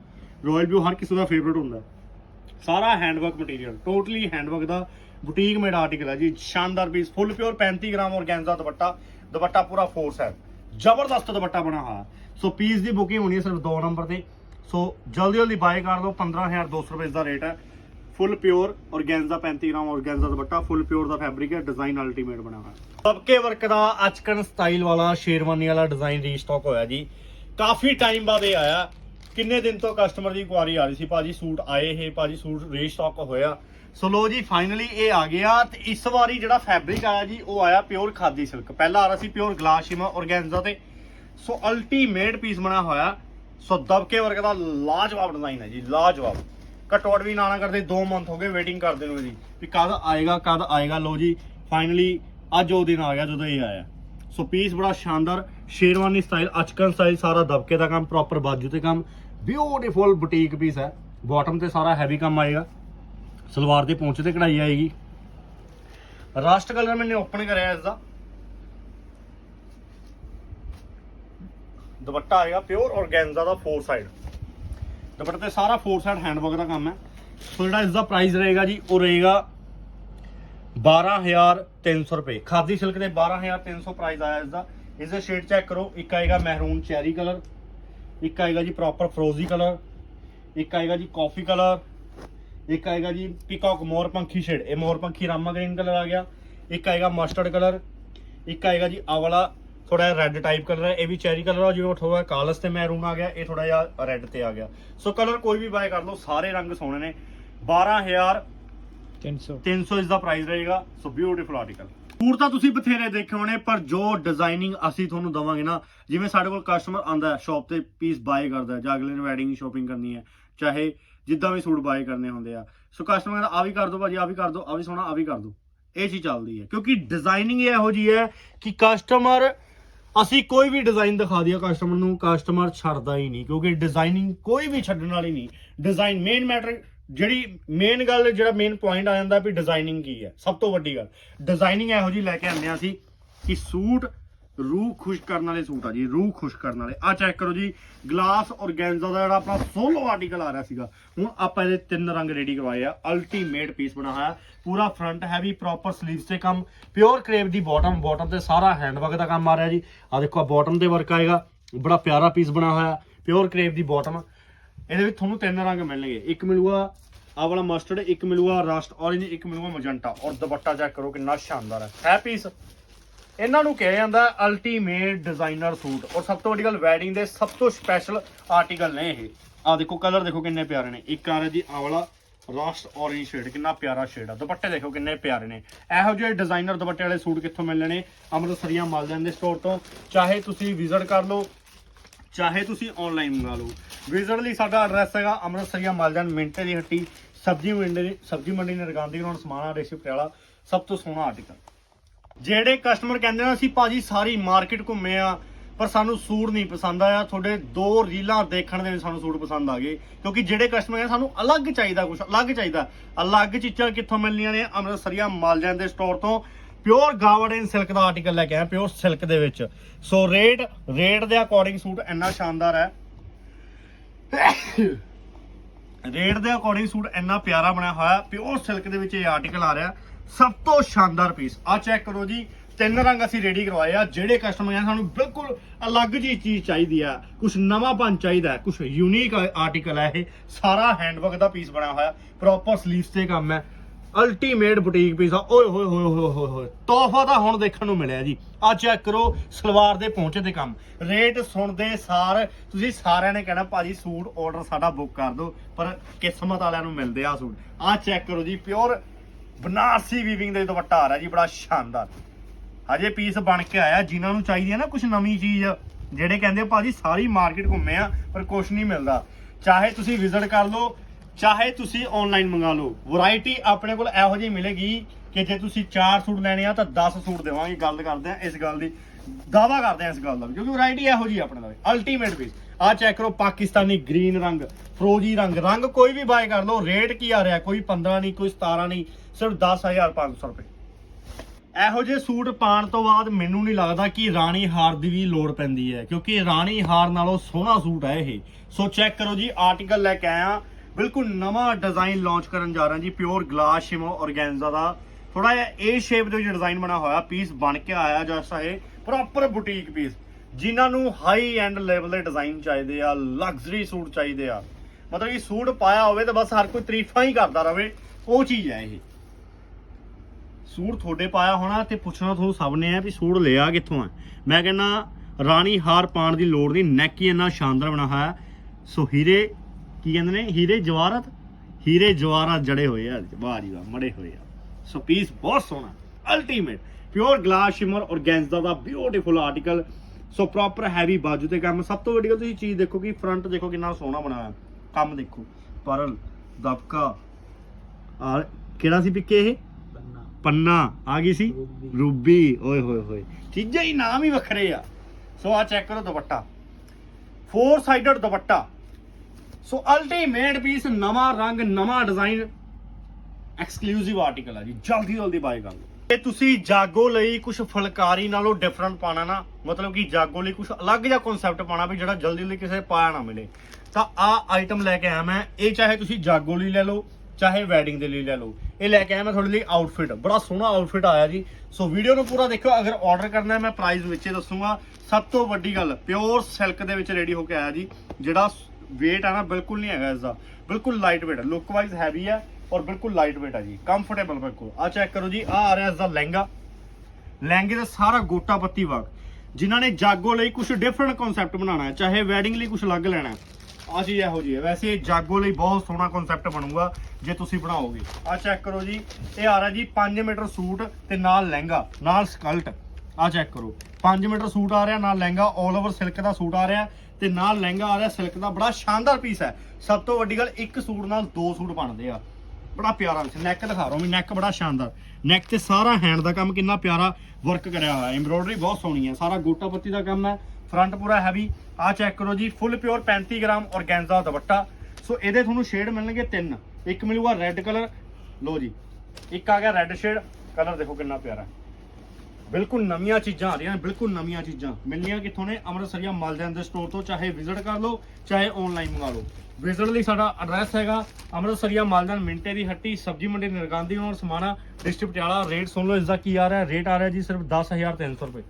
ਰਾਇਲ ਬਲੂ ਹਰ ਕਿਸੇ ਦਾ ਫੇਵਰਿਟ ਹੁੰਦਾ ਸਾਰਾ ਹੈਂਡਵਰਕ ਮਟੀਰੀਅਲ ਟੋਟਲੀ ਹੈਂਡਵਰਕ ਦਾ ਬੁਟੀਕ ਮੇਡ ਆਰਟੀਕਲ ਹੈ ਜੀ। ਸ਼ਾਨਦਾਰ piece full pure 35 gram organza ਦੁਪੱਟਾ ਦੁਪੱਟਾ ਪੂਰਾ ਫੋਰਸ ਹੈ। ਜ਼ਬਰਦਸਤ ਦੁਪੱਟਾ ਬਣਾ ਹੋਇਆ ਸੋ ਪੀਸ ਦੀ ਬੁਕਿੰਗ ਹੋਣੀ ਹੈ ਸਿਰਫ 2 ਨੰਬਰ ਤੇ। ਸੋ ਜਲਦੀ ਜਲਦੀ ਬਾਏ ਕਰ ਲਓ 15200 ਰੁਪਏ ਦਾ ਰੇਟ ਹੈ। Full pure organza 35 gram organza ਦੁਪੱਟਾ ਫੁੱਲ ਪਿਓਰ ਦਾ ਫੈਬਰਿਕ ਹੈ ਡਿਜ਼ਾਈਨ ਅਲਟੀਮੇਟ ਬਣਾ ਹੋਇਆ ਸਬਕੇ ਵਰਕ ਦਾ ਅਚਕਨ ਸਟਾਈਲ ਵਾਲਾ, ਸ਼ੇਰਵਾਨੀ ਵਾਲਾ ਡਿਜ਼ਾਈਨ ਰੀਸਟਾਕ ਹੋਇਆ ਜੀ। ਕਾਫੀ ਟਾਈਮ ਬਾਅਦ ਇਹ ਆਇਆ। ਕਿੰਨੇ ਦਿਨ ਤੋਂ ਕਸਟਮਰ ਦੀ ਇਨਕੁਆਰੀ ਆ ਰਹੀ ਸੀ? ਭਾਜੀ ਸੂਟ ਆਏ ਇਹ ਭਾਜੀ ਸੂਟ ਰੀਸਟਾਕ ਹੋਇਆ। ਸੋ ਲੋ ਜੀ ਫਾਈਨਲੀ ਇਹ ਆ ਗਿਆ ਤੇ ਇਸ ਵਾਰੀ ਜਿਹੜਾ ਫੈਬਰਿਕ ਆਇਆ ਜੀ, ਉਹ ਆਇਆ ਪਿਓਰ ਖਾਦੀ ਸਿਲਕ ਪਹਿਲਾਂ ਆ ਰਿਹਾ ਸੀ ਪਿਓਰ ਗਲਾਸ ਸ਼ਿਮਾ ਔਰਗੈਂਜ਼ਾ ਤੇ। ਸੋ ਅਲਟੀਮੇਟ ਪੀਸ ਬਣਾ ਹੋਇਆ। ਸੋ ਦਬਕੇ ਵਰਗ ਦਾ ਲਾਜਵਾਬ ਡਿਜ਼ਾਈਨ ਹੈ ਜੀ, ਲਾਜਵਾਬ। ਘਟੋੜ ਵੀ ਨਾ ਨਾ ਕਰਦੇ 2 ਮੰਥ ਹੋ ਗਏ ਵੇਟਿੰਗ ਕਰਦੇ ਨੂੰ ਜੀ। ਵੀ ਕਦ ਆਏਗਾ ਕਦ ਆਏਗਾ? ਲੋ ਜੀ ਫਾਈਨਲੀ ਅੱਜ ਉਹ ਦਿਨ ਆ ਗਿਆ ਜਦੋਂ ਇਹ ਆਇਆ। ਸੋ ਪੀਸ ਬੜਾ ਸ਼ਾਨਦਾਰ, ਸ਼ੇਰਵਾਨੀ ਸਟਾਈਲ ਅਚਕਨ ਸਟਾਈਲ ਸਾਰਾ ਦਬਕੇ ਦਾ ਕੰਮ ਪ੍ਰੋਪਰ ਬਾਜੂ ਤੇ ਕੰਮ। ਬਿਊਟੀਫੁਲ ਬੁਟੀਕ ਪੀਸ ਹੈ। ਬਾਟਮ ਤੇ ਸਾਰਾ ਹੈਵੀ ਕੰਮ ਆਏਗਾ। ਸਲਵਾਰ ਦੇ ਪੌਂਚੇ ਤੇ ਕਢਾਈ ਆਏਗੀ। ਰਸਟ ਕਲਰ ਮੈंने ਓਪਨ ਕਰਿਆ ਇਸ ਦਾ। ਦੁਪੱਟਾ ਆਏਗਾ ਪਿਓਰ ਔਰਗੈਂਜ਼ਾ ਦਾ ਫੋਰ ਸਾਈਡ ਦੁਪੱਟੇ ਤੇ ਸਾਰਾ ਫੋਰ ਸਾਈਡ ਹੈਂਡਵਰਕ ਦਾ ਕੰਮ ਹੈ। ਸੋ ਜਿਹੜਾ ਇਸ ਦਾ ਪ੍ਰਾਈਸ ਰਹੇਗਾ ਜੀ, ਉਹ ਰਹੇਗਾ 12300 ਰੁਪਏ। ਖਾਦੀ ਸਿਲਕ ਦੇ 12300 ਪ੍ਰਾਈਸ ਆਇਆ ਇਸ ਦਾ। ਇਸ ਦੇ ਸ਼ੇਡ ਚੈੱਕ ਕਰੋ। ਇੱਕ ਆਏਗਾ ਮਹਿਰੂਨ ਚੈਰੀ ਕਲਰ ਇੱਕ ਆਏਗਾ ਜੀ ਪ੍ਰੋਪਰ ਫਰੋਜ਼ੀ ਕਲਰ ਇੱਕ ਆਏਗਾ ਜੀ ਕਾਫੀ ਕਲਰ ਇੱਕ ਆਏਗਾ ਜੀ ਪੀਕੌਕ ਮੋਰ ਪੰਖੀ ਸ਼ੇਡ ਇਹ ਮੋਰ ਪੰਖੀ ਰਾਮਾ ਗ੍ਰੀਨ ਕਲਰ ਆ ਗਿਆ। ਇੱਕ ਆਏਗਾ ਮਸਟਰਡ ਕਲਰ ਇੱਕ ਆਏਗਾ ਜੀ ਆ ਵਾਲਾ ਥੋੜਾ ਜਿਹਾ ਰੈੱਡ ਟਾਈਪ ਕਲਰ ਹੈ ਇਹ ਵੀ ਚੈਰੀ ਕਲਰ ਆ ਜਿਵੇਂ ਥੋੜਾ ਕਾਲਸ ਤੇ ਮੈਰੂਨ ਆ ਗਿਆ ਇਹ ਥੋੜਾ ਜਿਹਾ ਰੈੱਡ ਤੇ ਆ ਗਿਆ। ਸੋ ਕਲਰ ਕੋਈ ਵੀ ਬਾਏ ਕਰ ਲਓ ਸਾਰੇ ਰੰਗ ਸੋਹਣੇ ਨੇ। 12000 300 300 ਇਸ ਦਾ ਪ੍ਰਾਈਸ ਰਹੇਗਾ। ਸੋ ਬਿਊਟੀਫੁਲ ਆਰਟੀਕਲ ਸੂਟ ਤਾਂ ਤੁਸੀਂ ਬਥੇਰੇ ਦੇਖੇ ਹੋਣੇ, ਪਰ ਜੋ ਡਿਜ਼ਾਈਨਿੰਗ ਅਸੀਂ ਤੁਹਾਨੂੰ ਦਵਾਂਗੇ ਨਾ, ਜਿਵੇਂ ਸਾਡੇ ਕੋਲ ਕਸਟਮਰ ਆਂਦਾ ਸ਼ਾਪ ਤੇ ਪੀਸ ਬਾਏ ਕਰਦਾ ਜਾਂ ਅਗਲੇ ਨੇ ਵੈਡਿੰਗ ਸ਼ਾਪਿੰਗ ਕਰਨੀ ਹੈ, ਚਾਹੇ ਜਿੱਦਾਂ ਵੀ ਸੂਟ ਬਾਏ ਕਰਨੇ ਹੁੰਦੇ ਆ। ਸੋ ਕਸਟਮਰ ਕਹਿੰਦਾ ਆ ਵੀ ਕਰ ਦਿਓ ਭਾਜੀ ਆ ਵੀ ਕਰ ਦਿਓ ਆ ਵੀ ਸੋਹਣਾ ਆ ਵੀ ਕਰ ਦਿਓ ਇਹ ਚੀਜ਼ ਚੱਲਦੀ ਹੈ, ਕਿਉਂਕਿ ਡਿਜ਼ਾਈਨਿੰਗ ਇਹੋ ਜੀ ਹੈ ਕਿ ਕਸਟਮਰ ਅਸੀਂ ਕੋਈ ਵੀ ਡਿਜ਼ਾਈਨ ਦਿਖਾ ਦਿਆ ਕਸਟਮਰ ਨੂੰ ਕਸਟਮਰ ਛੱਡਦਾ ਹੀ ਨਹੀਂ, ਕਿਉਂਕਿ ਡਿਜ਼ਾਈਨਿੰਗ ਕੋਈ ਵੀ ਛੱਡਣ ਵਾਲੀ ਨਹੀਂ। ਡਿਜ਼ਾਈਨ ਮੇਨ ਮੈਟਰ ਜਿਹੜੀ ਮੇਨ ਗੱਲ, ਜਿਹੜਾ ਮੇਨ ਪੁਆਇੰਟ ਆ ਜਾਂਦਾ ਵੀ ਡਿਜ਼ਾਈਨਿੰਗ ਕੀ ਹੈ, ਸਭ ਤੋਂ ਵੱਡੀ ਗੱਲ। ਡਿਜ਼ਾਈਨਿੰਗ ਇਹੋ ਜੀ ਲੈ ਕੇ ਆਉਂਦੇ ਹਾਂ ਅਸੀਂ ਕਿ ਸੂਟ ਰੂਹ ਖੁਸ਼ ਕਰਨ ਵਾਲੇ ਸੂਟ ਆ ਜੀ, ਰੂਹ ਖੁਸ਼ ਕਰਨ ਵਾਲੇ। ਆ ਚੈੱਕ ਕਰੋ ਜੀ ਗਲਾਸ ਔਰਗੈਂਜ਼ਾ ਦਾ ਜਿਹੜਾ ਆਪਣਾ ਸੋਲੋ ਆਰਟੀਕਲ ਆ ਰਿਹਾ ਸੀਗਾ, ਹੁਣ ਆਪਾਂ ਇਹਦੇ ਤਿੰਨ ਰੰਗ ਰੈਡੀ ਕਰਵਾਏ ਆ। ਅਲਟੀਮੇਟ ਪੀਸ ਬਣਾ ਹੋਇਆ, ਪੂਰਾ ਫਰੰਟ ਹੈਵੀ ਪ੍ਰੋਪਰ ਸਲੀਵਸ ਤੇ ਕੰਮ ਪਿਓਰ ਕਰੇਪ ਦੀ ਬਾਟਮ ਬਾਟਮ ਤੇ ਸਾਰਾ ਹੈਂਡ ਵਰਕ ਦਾ ਕੰਮ ਆ ਰਿਹਾ ਜੀ। ਆ ਦੇਖੋ ਆ ਬਾਟਮ ਤੇ ਵਰਕ ਆਏਗਾ, ਬੜਾ ਪਿਆਰਾ ਪੀਸ ਬਣਾ ਹੋਇਆ ਪਿਓਰ ਕਰੇਪ ਦੀ ਬਾਟਮ ਇਹਦੇ ਵਿੱਚ ਤੁਹਾਨੂੰ ਤਿੰਨ ਰੰਗ ਮਿਲਣਗੇ। ਇੱਕ ਮਿਲੂਗਾ ਆ ਵਾਲਾ ਮਸਟਰਡ ਇੱਕ ਮਿਲੂਗਾ ਰਸਟ ਔਰੇਂਜ ਇੱਕ ਮਿਲੂਗਾ ਮਜੰਟਾ ਔਰ ਦੁਪੱਟਾ ਚੈੱਕ ਕਰੋ ਕਿੰਨਾ ਸ਼ਾਨਦਾਰ ਹੈ। ਹੈ ਪੀਸ ਇਹਨਾਂ ਨੂੰ ਕਿਹਾ ਜਾਂਦਾ ਅਲਟੀਮੇਟ ਡਿਜ਼ਾਈਨਰ ਸੂਟ ਔਰ ਸਭ ਤੋਂ ਵੱਡੀ ਗੱਲ ਵੈਡਿੰਗ ਦੇ ਸਭ ਤੋਂ ਸਪੈਸ਼ਲ ਆਰਟੀਕਲ ਨੇ ਇਹ। ਆ ਦੇਖੋ ਕਲਰ ਦੇਖੋ ਕਿੰਨੇ ਪਿਆਰੇ ਨੇ। ਇੱਕ ਆ ਰਿਹਾ ਜੀ ਆ ਵਾਲਾ ਰਸਟ ਔਰੇਂਜ ਸ਼ੇਡ ਕਿੰਨਾ ਪਿਆਰਾ ਸ਼ੇਡ ਆ। ਦੁਪੱਟੇ ਦੇਖੋ ਕਿੰਨੇ ਪਿਆਰੇ ਨੇ। ਇਹੋ ਜਿਹੇ ਡਿਜ਼ਾਈਨਰ ਦੁਪੱਟੇ ਵਾਲੇ ਸੂਟ ਕਿੱਥੋਂ ਮਿਲਣੇ ਅੰਮ੍ਰਿਤਸਰੀਆਂ ਮਲ ਦੇ ਸਟੋਰ ਤੋਂ। ਚਾਹੇ ਤੁਸੀਂ ਵਿਜ਼ਿਟ ਕਰ ਲਓ ਚਾਹੇ ਤੁਸੀਂ ਆਨਲਾਈਨ ਮੰਗਾ ਲਓ। ਵਿਜ਼ਿਟ ਲਈ ਸਾਡਾ ਐਡਰੈਸ ਹੈਗਾ ਅੰਮ੍ਰਿਤਸਰੀਆ ਮਲਜਨ ਮਿੰਟੇ ਦੀ ਹੱਟੀ। ਸਬਜ਼ੀ ਮੰਡੀ ਸਬਜ਼ੀ ਮੰਡੀ ਨਰਗਾਂਦੀ ਰੋਡ ਸਮਾਣਾ ਰੇਸ਼ੀ ਪਟਿਆਲਾ, ਸਭ ਤੋਂ ਸੋਹਣਾ ਆਰਟੀਕਲ ਜਿਹੜੇ ਕਸਟਮਰ ਕਹਿੰਦੇ ਨੇ, ਅਸੀਂ ਭਾਜੀ ਸਾਰੀ ਮਾਰਕੀਟ ਘੁੰਮੇ ਆ, ਪਰ ਸਾਨੂੰ ਸੂਟ ਨਹੀਂ ਪਸੰਦ ਆਇਆ। ਤੁਹਾਡੇ ਦੋ ਰੀਲਾਂ ਦੇਖਣ ਦੇ ਵਿੱਚ ਸਾਨੂੰ ਸੂਟ ਪਸੰਦ ਆ ਗਏ। ਕਿਉਂਕਿ ਜਿਹੜੇ ਕਸਟਮਰ ਕਹਿੰਦੇ, ਸਾਨੂੰ ਅਲੱਗ ਚਾਹੀਦਾ ਕੁਝ ਅਲੱਗ ਚਾਹੀਦਾ। ਅਲੱਗ ਚੀਜ਼ਾਂ ਕਿੱਥੋਂ ਮਿਲਣੀਆਂ ਨੇ? ਅੰਮ੍ਰਿਤਸਰੀਆ ਮਾਲਜਾਂ ਦੇ ਸਟੋਰ ਤੋਂ। ਪਿਓਰ ਗਾਵਰਡਨ ਸਿਲਕ ਦਾ ਆਰਟੀਕਲ ਲੈ ਕੇ ਆਇਆ ਪਿਓਰ ਸਿਲਕ ਦੇ ਵਿੱਚ। ਸੋ ਰੇਟ ਰੇਟ ਦੇ ਅਕੋਰਡਿੰਗ ਸੂਟ ਇੰਨਾ ਸ਼ਾਨਦਾਰ ਹੈ। ਰੇਟ ਦੇ ਅਕੋਰਡਿੰਗ ਸੂਟ ਇੰਨਾ ਪਿਆਰਾ ਬਣਿਆ ਹੋਇਆ ਪਿਓਰ ਸਿਲਕ ਦੇ ਵਿੱਚ ਇਹ ਆਰਟੀਕਲ ਆ ਰਿਹਾ। ਸਭ ਤੋਂ ਸ਼ਾਨਦਾਰ ਪੀਸ ਆ ਚੈੱਕ ਕਰੋ ਜੀ, ਤਿੰਨ ਰੰਗ ਅਸੀਂ ਰੈਡੀ ਕਰਵਾਏ ਆ, ਜਿਹੜੇ ਕਸਟਮਰ ਕਹਿੰਦੇ ਸਾਨੂੰ ਬਿਲਕੁਲ ਅਲੱਗ ਜੀ ਚੀਜ਼ ਚਾਹੀਦੀ ਆ ਕੁਝ ਨਵਾਂ ਬਣ ਚਾਹੀਦਾ ਕੁਝ ਯੂਨੀਕ ਆਰਟੀਕਲ ਹੈ ਇਹ। ਸਾਰਾ ਹੈਂਡਵਰਕ ਦਾ ਪੀਸ ਬਣਿਆ ਹੋਇਆ ਪ੍ਰੋਪਰ ਸਲੀਵਸ ਤੇ ਕੰਮ ਹੈ। ਅਲਟੀਮੇਟ ਬੁਟੀਕ ਪੀਸ ਆ ਓਏ, ਹੋਏ ਹੋਏ ਹੋਏ ਹੋਏ ਹੋਏ। ਤੋਹਫਾ ਤਾਂ ਹੁਣ ਦੇਖਣ ਨੂੰ ਮਿਲਿਆ ਜੀ। ਆ ਚੈੱਕ ਕਰੋ ਸਲਵਾਰ ਦੇ ਪਹੁੰਚੇ ਤੇ ਕੰਮ। ਰੇਟ ਸੁਣਦੇ ਸਾਰ, ਤੁਸੀਂ ਸਾਰਿਆਂ ਨੇ ਕਹਿਣਾ, ਭਾਜੀ, ਸੂਟ ਆਰਡਰ ਸਾਡਾ ਬੁੱਕ ਕਰ ਦਿਓ, ਪਰ ਕਿਸਮਤ ਵਾਲਿਆਂ ਨੂੰ ਮਿਲਦੇ ਆ ਸੂਟ। ਆ ਚੈੱਕ ਕਰੋ ਜੀ ਪਿਓਰ ਬਨਾਰਸੀ ਵੀਵਿੰਗ ਦੇ ਦੁਪੱਟਾ ਆ ਰਿਹਾ ਜੀ, ਬੜਾ ਸ਼ਾਨਦਾਰ। ਹਜੇ ਪੀਸ ਬਣ ਕੇ ਆਇਆ, ਜਿਨ੍ਹਾਂ ਨੂੰ ਚਾਹੀਦੀ ਹੈ ਨਾ ਕੁਝ ਨਵੀਂ ਚੀਜ਼, ਜਿਹੜੇ ਕਹਿੰਦੇ ਭਾਜੀ, ਸਾਰੀ ਮਾਰਕੀਟ ਘੁੰਮੇ ਆ, ਪਰ ਕੁਝ ਨਹੀਂ ਮਿਲਦਾ। ਚਾਹੇ ਤੁਸੀਂ ਵਿਜ਼ਿਟ ਕਰ ਲਓ ਚਾਹੇ ਤੁਸੀਂ ਆਨਲਾਈਨ ਮੰਗਾ ਲਓ। ਵੈਰਾਈਟੀ ਆਪਣੇ ਕੋਲ ਇਹੋ ਜਿਹੀ ਮਿਲੇਗੀ ਕਿ ਜੇ ਤੁਸੀਂ 4 ਸੂਟ ਲੈਣੇ ਆ ਤਾਂ 10 ਸੂਟ ਦੇਵਾਂਗੇ। ਗੱਲ ਕਰਦੇ ਆ ਇਸ ਗੱਲ ਦੀ। ਦਾਵਾ ਕਰਦੇ ਆ ਇਸ ਗੱਲ ਦਾ ਵੀ, ਕਿਉਂਕਿ ਵੈਰਾਈਟੀ ਇਹੋ ਜਿਹੀ ਆ ਆਪਣੇ ਨਾਲ। ਅਲਟੀਮੇਟ ਪੀਸ ਆ ਚੈੱਕ ਕਰੋ ਪਾਕਿਸਤਾਨੀ ਗ੍ਰੀਨ ਰੰਗ ਫਰੋਜੀ ਰੰਗ। ਰੰਗ ਕੋਈ ਵੀ ਬਾਏ ਕਰ ਲਓ ਰੇਟ ਕੀ ਆ ਰਿਹਾ? ਕੋਈ 15 ਨਹੀਂ ਕੋਈ 17 ਨਹੀਂ ਸਿਰਫ 10500 ਰੁਪਏ। ਇਹੋ ਜਿਹੇ ਸੂਟ ਪਾਣ ਤੋਂ ਬਾਅਦ ਮੈਨੂੰ ਨਹੀਂ ਲੱਗਦਾ ਕਿ ਰਾਣੀ ਹਾਰ ਦੀ ਵੀ ਲੋੜ ਪੈਂਦੀ ਹੈ ਕਿਉਂਕਿ ਰਾਣੀ ਹਾਰ ਨਾਲੋਂ ਸੋਹਣਾ ਸੂਟ ਹੈ ਇਹ। ਸੋ ਚੈੱਕ ਕਰੋ ਜੀ ਆਰਟੀਕਲ ਲੈ ਕੇ ਆਇਆ। ਬਿਲਕੁਲ ਨਵਾਂ ਡਿਜ਼ਾਈਨ ਲਾਂਚ ਕਰਨ ਜਾ ਰਹੇ ਜੀ ਪਿਓਰ ਗਲਾਸ ਸ਼ਿਮੋ ਔਰਗੈਂਜ਼ਾ ਦਾ। ਥੋੜਾ ਜਿਹਾ ਏ ਸ਼ੇਪ ਦੇ ਵਿੱਚ ਡਿਜ਼ਾਈਨ ਬਣਾ ਹੋਇਆ ਪੀਸ ਬਣ ਕੇ ਆਇਆ ਜੈਸਾ ਇਹ ਪ੍ਰੋਪਰ ਬੁਟੀਕ ਪੀਸ ਜਿਨ੍ਹਾਂ ਨੂੰ ਹਾਈ ਐਂਡ ਲੈਵਲ ਦੇ ਡਿਜ਼ਾਈਨ ਚਾਹੀਦੇ ਆ ਲਗਜ਼ਰੀ ਸੂਟ ਚਾਹੀਦੇ ਆ। ਮਤਲਬ ਕਿ ਸੂਟ ਪਾਇਆ ਹੋਵੇ ਤਾਂ ਬਸ ਹਰ ਕੋਈ ਤਾਰੀਫਾਂ ਹੀ ਕਰਦਾ ਰਵੇ, ਉਹ ਚੀਜ਼ ਹੈ ਇਹ। ਸੂਟ ਤੁਹਾਡੇ ਪਾਇਆ ਹੋਣਾ ਤੇ ਪੁੱਛਣਾ ਤੁਹਾਨੂੰ ਸਭ ਨੇ ਆ ਵੀ ਸੂਟ ਲਿਆ ਕਿੱਥੋਂ ਆ? ਮੈਂ ਕਹਿੰਦਾ ਰਾਣੀ ਹਾਰ ਪਾਣ ਦੀ ਲੋੜ ਨਹੀਂ ਨੈਕ ਹੀ ਇੰਨਾ ਸ਼ਾਨਦਾਰ ਬਣਾ ਹੋਇਆ। ਸੋ ਹੀਰੇ ਕੀ ਕਹਿੰਦੇ ਨੇ? ਹੀਰੇ ਜਵਾਹਰਤ? ਹੀਰੇ ਜਵਾਹਰਤ ਜੜੇ ਹੋਏ ਆ ਵਾਹ ਜੀ ਵਾਹ ਮੜੇ ਹੋਏ ਆ। ਸੋ ਪੀਸ ਬਹੁਤ ਸੋਹਣਾ ultimate pure glass shimmer organza ਦਾ beautiful article so proper heavy ਬਾਜੂ ਤੇ ਕੰਮ। ਸਭ ਤੋਂ ਵੱਡੀ ਗੱਲ ਤੁਸੀਂ ਚੀਜ਼ ਦੇਖੋ ਕਿ ਫਰੰਟ ਦੇਖੋ ਕਿੰਨਾ ਸੋਹਣਾ ਬਣਾਇਆ ਕੰਮ ਦੇਖੋ। ਪਰਲ ਦਬਕਾ ਆ ਕਿਹੜਾ ਸੀ ਪਿੱਕੇ ਇਹ? ਪੰਨਾ। ਆ ਗਈ ਸੀ? ਰੂਬੀ। ਓਏ ਹੋਏ ਹੋਏ। ਚੀਜ਼ਾਂ ਹੀ ਨਾਮ ਹੀ ਵੱਖਰੇ ਆ। ਸੋ ਆ ਚੈੱਕ ਕਰੋ ਦੁਪੱਟਾ। ਫੋਰ ਸਾਈਡਡ ਦੁਪੱਟਾ। ਸੋ ਅਲਟੀਮੇਟ ਪੀਸ ਨਵਾਂ ਰੰਗ, ਨਵਾਂ ਡਿਜ਼ਾਈਨ ਐਕਸਕਲੂਸਿਵ ਆਰਟੀਕਲ ਆ ਜੀ। ਜਲਦੀ ਜਲਦੀ ਬਾਏ ਕਰ ਲਓ। ਜੇ ਤੁਸੀਂ ਜਾਗੋ ਲਈ ਕੁਝ ਫੁਲਕਾਰੀ ਨਾਲੋਂ ਡਿਫਰੈਂਟ ਪਾਣਾ ਨਾ, ਮਤਲਬ ਕਿ ਜਾਗੋ ਲਈ ਕੁਝ ਅਲੱਗ ਜਿਹਾ ਕਨਸੈਪਟ ਪਾਣਾ ਵੀ ਜਿਹੜਾ ਜਲਦੀ ਜਲਦੀ ਕਿਸੇ ਪਾਇਆ ਨਾ ਮਿਲੇ, ਤਾਂ ਆ ਆਈਟਮ ਲੈ ਕੇ ਆਇਆ ਮੈਂ। ਇਹ ਚਾਹੇ ਤੁਸੀਂ ਜਾਗੋ ਲਈ ਲੈ ਲਓ, ਚਾਹੇ ਵੈਡਿੰਗ ਦੇ ਲਈ ਲੈ ਲਓ। ਇਹ ਲੈ ਕੇ ਆਇਆ ਮੈਂ ਤੁਹਾਡੇ ਲਈ ਆਊਟਫਿਟ ਬੜਾ ਸੋਹਣਾ ਆਊਟਫਿਟ ਆਇਆ ਜੀ। ਸੋ ਵੀਡੀਓ ਨੂੰ ਪੂਰਾ ਦੇਖਿਓ। ਅਗਰ ਆਰਡਰ ਕਰਨਾ ਹੈ, ਮੈਂ ਪ੍ਰਾਈਸ ਵਿੱਚੇ ਦੱਸੂਗਾ। ਸਭ ਤੋਂ ਵੱਡੀ ਗੱਲ ਪਿਓਰ ਸਿਲਕ ਦੇ ਵਿੱਚ ਰੈਡੀ ਹੋ ਕੇ ਆਇਆ ਜੀ, ਜਿਹੜਾ weight ਆ ਨਾ ਬਿਲਕੁਲ ਨਹੀਂ ਹੈਗਾ ਇਸ ਦਾ ਬਿਲਕੁਲ ਲਾਈਟ weight ਹੈ ਲੁੱਕ ਵਾਈਜ਼ ਹੈਵੀ ਹੈ ਔਰ ਬਿਲਕੁਲ ਲਾਈਟ weight ਹੈ ਜੀ। ਕੰਫਰਟੇਬਲ ਬਿਲਕੁਲ। ਆ ਚੈੱਕ ਕਰੋ ਜੀ ਆ ਆ ਰਿਹਾ ਇਸ ਦਾ ਲਹਿੰਗਾ। ਲਹਿੰਗੇ ਦਾ ਸਾਰਾ ਗੋਟਾ ਪੱਤੀ ਵਰਕ ਜਿਨ੍ਹਾਂ ਨੇ ਜਾਗੋ ਲਈ ਕੁਝ ਡਿਫਰੈਂਟ ਕਨਸੈਪਟ ਬਣਾਉਣਾ ਹੈ, ਚਾਹੇ ਵੈਡਿੰਗ ਲਈ ਕੁਝ ਅਲੱਗ ਲੈਣਾ ਹੈ। ਆ ਚੀਜ਼ ਇਹੋ ਜੀ ਹੈ। ਵੈਸੇ ਜਾਗੋ ਲਈ ਬਹੁਤ ਸੋਹਣਾ ਕਨਸੈਪਟ ਬਣੂਗਾ, ਜੇ ਤੁਸੀਂ ਬਣਾਓਗੇ। ਆ ਚੈੱਕ ਕਰੋ ਜੀ। ਇਹ ਆ ਰਿਹਾ ਜੀ 5 ਮੀਟਰ ਸੂਟ ਤੇ ਨਾਲ ਲਹਿੰਗਾ, ਨਾਲ ਸਕਲਟ। ਆ ਚੈੱਕ ਕਰੋ। 5 ਮੀਟਰ ਸੂਟ ਆ ਰਿਹਾ, ਨਾਲ ਲਹਿੰਗਾ। 올 ਓਵਰ ਸਿਲਕ ਦਾ ਸੂਟ ਆ ਰਿਹਾ। ਤੇ ਨਾਲ ਲਹਿੰਗਾ ਆ ਰਿਹਾ, ਸਿਲਕ ਦਾ ਬੜਾ ਸ਼ਾਨਦਾਰ ਪੀਸ ਹੈ। ਸਭ ਤੋਂ ਵੱਡੀ ਗੱਲ, ਇੱਕ ਸੂਟ ਨਾਲ ਦੋ ਸੂਟ ਬਣਦੇ ਆ। ਬੜਾ ਪਿਆਰਾ ਨੈਕ ਦਿਖਾ ਰਹਾ ਮੈਂ ਨੈਕ ਬੜਾ ਸ਼ਾਨਦਾਰ। ਨੈਕ ਤੇ ਸਾਰਾ ਹੈਂਡ ਦਾ ਕੰਮ ਕਿੰਨਾ ਪਿਆਰਾ ਵਰਕ ਕਰਿਆ ਹੋਇਆ ਐਮਬ੍ਰੋਇਡਰੀ ਬਹੁਤ ਸੋਹਣੀ ਹੈ, ਸਾਰਾ ਗੋਟਾ ਪੱਤੀ ਦਾ ਕੰਮ ਹੈ ਫਰੰਟ ਪੂਰਾ ਹੈਵੀ ਆ ਚੈੱਕ ਕਰੋ ਜੀ ਫੁੱਲ ਪਿਓਰ 35 ਗ੍ਰਾਮ ਔਰਗੈਂਜ਼ਾ ਦੁਪੱਟਾ। ਸੋ ਇਹਦੇ ਤੁਹਾਨੂੰ ਸ਼ੇਡ ਮਿਲਣਗੇ ਤਿੰਨ। ਇੱਕ ਮਿਲੂਗਾ ਰੈੱਡ ਕਲਰ ਲੋ ਜੀ, ਇੱਕ ਆ ਗਿਆ ਰੈੱਡ ਸ਼ੇਡ ਕਲਰ ਦੇਖੋ ਕਿੰਨਾ ਪਿਆਰਾ ਬਿਲਕੁਲ ਨਵੀਆਂ ਚੀਜ਼ਾਂ ਆ ਰਹੀਆਂ ਨੇ, ਬਿਲਕੁਲ ਨਵੀਆਂ ਚੀਜ਼ਾਂ। ਮਿਲਣੀਆਂ ਕਿੱਥੋਂ ਨੇ? ਅੰਮ੍ਰਿਤਸਰੀਆ ਮਲ ਦੇ ਸਟੋਰ ਤੋਂ, ਚਾਹੇ ਵਿਜ਼ਿਟ ਕਰ ਲਓ, ਚਾਹੇ ਆਨਲਾਈਨ ਮੰਗਾ ਲਓ। ਵਿਜ਼ਿਟ ਲਈ ਸਾਡਾ ਐਡਰੈਸ ਹੈਗਾ ਅੰਮ੍ਰਿਤਸਰੀਆ ਮਲਦਨ ਮਿੰਟੇ ਦੀ ਹੱਟੀ, ਸਬਜ਼ੀ ਮੰਡੀ ਨਿਰਗਾਂਦੀ ਔਰ ਸਮਾਣਾ ਡਿਸਟ੍ਰਿਕਟ ਪਟਿਆਲਾ। ਰੇਟ ਸੁਣ ਲਓ ਇਸ ਦਾ ਕੀ ਆ ਰਿਹਾ? ਰੇਟ ਆ ਰਿਹਾ ਜੀ ਸਿਰਫ 10300 ਰੁਪਏ।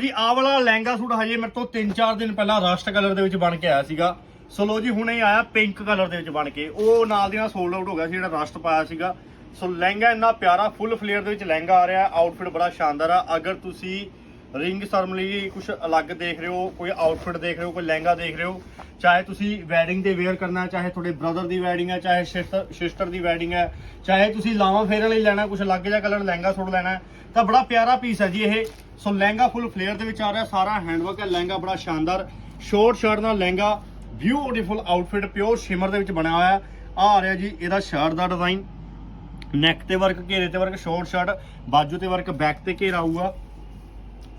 ਜੀ, ਆਹ ਵਾਲਾ ਲਹਿੰਗਾ ਸੂਟ ਹਜੇ ਮੇਰੇ ਤੋਂ 3-4 ਦਿਨ ਪਹਿਲਾਂ ਰਾਸ਼ਟ ਕਲਰ ਦੇ ਵਿੱਚ ਬਣ ਕੇ ਆਇਆ ਸੀਗਾ। ਸੋ ਲੋ ਜੀ, ਹੁਣੇ ਆਇਆ ਪਿੰਕ ਕਲਰ ਦੇ ਵਿੱਚ ਬਣ ਕੇ। ਉਹ ਨਾਲ ਦੀ ਨਾਲ ਸੋਲਡ ਆਊਟ ਹੋ ਗਿਆ ਸੀ, ਜਿਹੜਾ ਰਾਸ਼ਟ ਪਾਇਆ ਸੀਗਾ। ਸੋ ਲਹਿੰਗਾ ਇੰਨਾ ਪਿਆਰਾ ਫੁੱਲ ਫਲੇਅਰ ਦੇ ਵਿੱਚ ਲਹਿੰਗਾ ਆ ਰਿਹਾ ਆਊਟਫਿਟ ਬੜਾ ਸ਼ਾਨਦਾਰ ਆ। ਅਗਰ ਤੁਸੀਂ ਰਿੰਗ ਸਰਮਨੀ ਕੁਝ ਅਲੱਗ ਦੇਖ ਰਹੇ ਹੋ, ਕੋਈ ਆਊਟਫਿਟ ਦੇਖ ਰਹੇ ਹੋ, ਕੋਈ ਲਹਿੰਗਾ ਦੇਖ ਰਹੇ ਹੋ, ਚਾਹੇ ਤੁਸੀਂ ਵੈਡਿੰਗ ਤੇ ਵੇਅਰ ਕਰਨਾ, ਚਾਹੇ ਤੁਹਾਡੇ ਬ੍ਰਦਰ ਦੀ ਵੈਡਿੰਗ ਹੈ ਚਾਹੇ ਸਿਸਟਰ ਦੀ ਵੈਡਿੰਗ ਹੈ ਚਾਹੇ ਤੁਸੀਂ ਲਾਵਾਂ ਫੇਰਨ ਲਈ ਲੈਣਾ ਕੁਝ ਅਲੱਗ ਜਿਹਾ ਕਲਰ ਲਹਿੰਗਾ ਸੂਟ ਲੈਣਾ, ਤਾਂ ਬੜਾ ਪਿਆਰਾ ਪੀਸ ਹੈ ਜੀ ਇਹ। ਸੋ ਲਹਿੰਗਾ ਫੁੱਲ ਫਲੇਅਰ ਦੇ ਵਿੱਚ ਆ ਰਿਹਾ, ਸਾਰਾ ਹੈਂਡਵਰਕ ਹੈ ਲਹਿੰਗਾ ਬੜਾ ਸ਼ਾਨਦਾਰ। ਸ਼ੋਰਟ ਸ਼ਰਟ ਨਾਲ lehenga beautiful outfit pure shimmer ਦੇ ਵਿੱਚ ਬਣਿਆ ਹੋਇਆ। ਹੈ ਆ ਆ ਰਿਹਾ ਜੀ ਇਹਦਾ ਸ਼ਰਟ ਦਾ ਡਿਜ਼ਾਈਨ ਨੈਕ ਤੇ ਵਰਕ ਘੇਰੇ ਤੇ ਵਰਕ ਸ਼ੋਰਟ ਸ਼ਰਟ ਬਾਜੂ ਤੇ ਵਰਕ ਬੈਕ ਤੇ ਘੇਰਾ ਆਊਗਾ।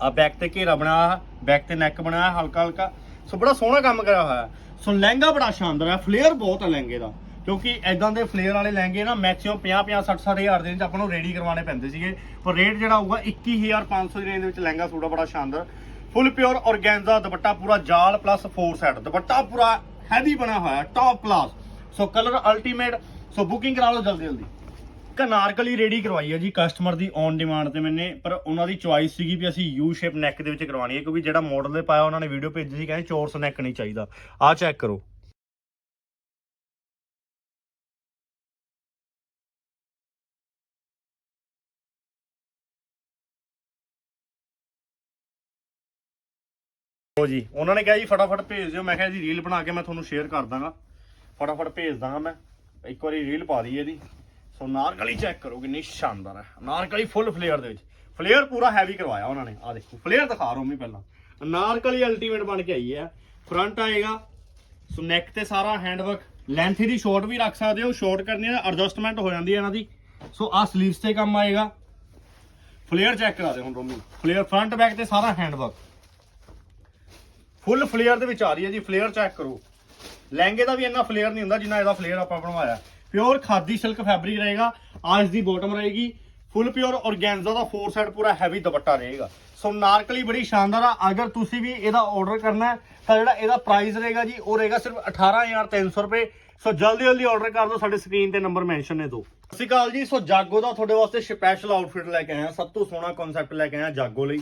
ਆ ਬੈਕ ਤੇ ਘੇਰਾ ਬਣਾਇਆ ਬੈਕ ਤੇ ਨੈਕ ਬਣਾਇਆ, ਹਲਕਾ ਹਲਕਾ। ਸੋ ਬੜਾ ਸੋਹਣਾ ਕੰਮ ਕਰਿਆ ਹੋਇਆ। ਸੋ ਲਹਿੰਗਾ ਬੜਾ ਸ਼ਾਨਦਾਰ ਹੈ ਫਲੇਅਰ ਬਹੁਤ ਹੈ ਲਹਿੰਗੇ ਦਾ। ਕਿਉਂਕਿ ਐਦਾਂ ਦੇ ਫਲੇਅਰ ਵਾਲੇ ਲਹਿੰਗੇ ਨਾ ਮੈਕਸਿਮਮ 50 50 60 60 ਹਜ਼ਾਰ ਦੇ ਵਿੱਚ ਆਪਾਂ ਨੂੰ ਰੈਡੀ ਕਰਵਾਉਣੇ ਪੈਂਦੇ ਸੀਗੇ। ਪਰ ਰੇਟ ਜਿਹੜਾ ਹੋਊਗਾ 21500 ਦੀ ਰੇਂਜ ਦੇ ਵਿੱਚ ਲਹਿੰਗਾ ਸੂਟ ਆ, ਬੜਾ ਸ਼ਾਨਦਾਰ। ਫੁੱਲ ਪਿਓਰ ਔਰਗੈਂਜ਼ਾ ਦੁਪੱਟਾ ਪੂਰਾ ਜਾਲ ਪਲੱਸ 4 ਸੈਟ ਦੁਪੱਟਾ ਪੂਰਾ ਹੈਵੀ ਬਣਿਆ ਹੋਇਆ top class so colour ultimate so booking ਕਰਾ ਲਓ ਜਲਦੀ ਜਲਦੀ ਕਨਾਰਕਲੀ ਰੈਡੀ ਕਰਵਾਈ ਹੈ ਜੀ ਕਸਟਮਰ ਦੀ ਔਨ ਡਿਮਾਂਡ ਤੇ ਮੈਨੇ, ਪਰ ਉਹਨਾਂ ਦੀ ਚੁਆਇਸ ਸੀਗੀ ਵੀ ਅਸੀਂ ਯੂ ਸ਼ੇਪ ਨੈਕ ਦੇ ਵਿੱਚ ਕਰਵਾਣੀ ਹੈ ਕਿਉਂਕਿ ਜਿਹੜਾ ਮਾਡਲ ਦੇ ਪਾਇਆ ਉਹਨਾਂ ਨੇ ਵੀਡੀਓ ਭੇਜੀ ਸੀ, ਕਹਿੰਦੇ ਚੋਰਸ ਨੈਕ ਨਹੀਂ ਚਾਹੀਦਾ। ਆਹ ਚੈੱਕ ਕਰੋ। ਲੋ ਜੀ, ਉਹਨਾਂ ਨੇ ਕਿਹਾ ਜੀ, ਫਟਾਫਟ ਭੇਜ ਦਿਓ। ਮੈਂ ਕਿਹਾ ਜੀ ਰੀਲ ਬਣਾ ਕੇ ਮੈਂ ਤੁਹਾਨੂੰ ਸ਼ੇਅਰ ਕਰ ਦਾਂਗਾ। ਫਟਾਫਟ ਭੇਜ ਦਾਂਗਾ ਮੈਂ। ਇੱਕ ਵਾਰੀ ਰੀਲ ਪਾ ਦਈਏ ਇਹਦੀ। ਸੋ ਨਾਰਕਲੀ ਚੈੱਕ ਕਰੋ ਕਿੰਨੀ ਸ਼ਾਨਦਾਰ ਹੈ। ਨਾਰਕਲੀ ਫੁੱਲ ਫਲੇਅਰ ਦੇ ਵਿੱਚ। ਫਲੇਅਰ ਪੂਰਾ ਹੈਵੀ ਕਰਵਾਇਆ ਉਹਨਾਂ ਨੇ। ਆ ਦੇਖੋ ਫਲੇਅਰ ਦਿਖਾ ਰੋਮੀ ਪਹਿਲਾਂ। ਨਾਰਕਲੀ ਅਲਟੀਮੇਟ ਬਣ ਕੇ ਆਈ ਹੈ। ਫਰੰਟ ਆਏਗਾ। ਸੋ ਨੈਕ ਤੇ ਸਾਰਾ ਹੈਂਡਵਰਕ ਲੈਂਥ ਦੀ ਸ਼ਾਰਟ ਵੀ ਰੱਖ ਸਕਦੇ ਹੋ। ਸ਼ਾਰਟ ਕਰਨੀ ਹੈ ਐਡਜਸਟਮੈਂਟ ਹੋ ਜਾਂਦੀ ਹੈ ਇਹਨਾਂ ਦੀ। ਸੋ ਆ ਸਲੀਵਸ ਤੇ ਕੰਮ ਆਏਗਾ। ਫਲੇਅਰ ਚੈੱਕ ਕਰਾ ਦੇ ਹੁਣ ਰੋਮੀ। ਫਲੇਅਰ ਫਰੰਟ ਬੈਕ ਤੇ ਸਾਰਾ ਹੈਂਡਵਰਕ ਫੁੱਲ ਫਲੇਅਰ ਦੇ ਵਿੱਚ ਆ ਰਹੀ ਹੈ ਜੀ। ਫਲੇਅਰ ਚੈੱਕ ਕਰੋ। ਲਹਿੰਗੇ ਦਾ ਵੀ ਇੰਨਾ ਫਲੇਅਰ ਨਹੀਂ ਹੁੰਦਾ ਜਿੰਨਾ ਇਹਦਾ ਫਲੇਅਰ ਆਪਾਂ ਬਣਵਾਇਆ। ਪਿਓਰ ਖਾਦੀ ਸਿਲਕ ਫੈਬਰਿਕ ਰਹੇਗਾ ਆ ਦੀ ਬਾਟਮ ਰਹੇਗੀ, ਫੁੱਲ ਪਿਓਰ ਔਰਗੈਂਜ਼ਾ ਦਾ ਫੋਰ ਸਾਈਡ ਪੂਰਾ ਹੈਵੀ ਦੁਪੱਟਾ ਰਹੇਗਾ। ਸੋ ਨਾਰਕਲੀ ਬੜੀ ਸ਼ਾਨਦਾਰ ਆ, ਅਗਰ ਤੁਸੀਂ ਵੀ ਇਹਦਾ ਆਰਡਰ ਕਰਨਾ ਹੈ, ਤਾਂ ਜਿਹੜਾ ਇਹਦਾ ਪ੍ਰਾਈਸ ਰਹੇਗਾ ਜੀ, ਉਹ ਰਹੇਗਾ ਸਿਰਫ 18300 ਰੁਪਏ। ਸੋ ਜਲਦੀ ਜਲਦੀ ਆਰਡਰ ਕਰ ਦਿਓ, ਸਾਡੇ ਸਕਰੀਨ ਤੇ ਨੰਬਰ ਮੈਂਸ਼ਨ ਨੇ ਦੋ। ਸਤਿ ਸ਼੍ਰੀ ਅਕਾਲ ਜੀ, ਸੋ ਜਾਗੋ ਦਾ ਤੁਹਾਡੇ ਵਾਸਤੇ ਸਪੈਸ਼ਲ ਆਊਟਫਿਟ ਲੈ ਕੇ ਆਇਆ, ਸਭ ਤੋਂ ਸੋਹਣਾ ਕਨਸੈਪਟ ਲੈ ਕੇ ਆਇਆ ਜਾਗੋ ਲਈ।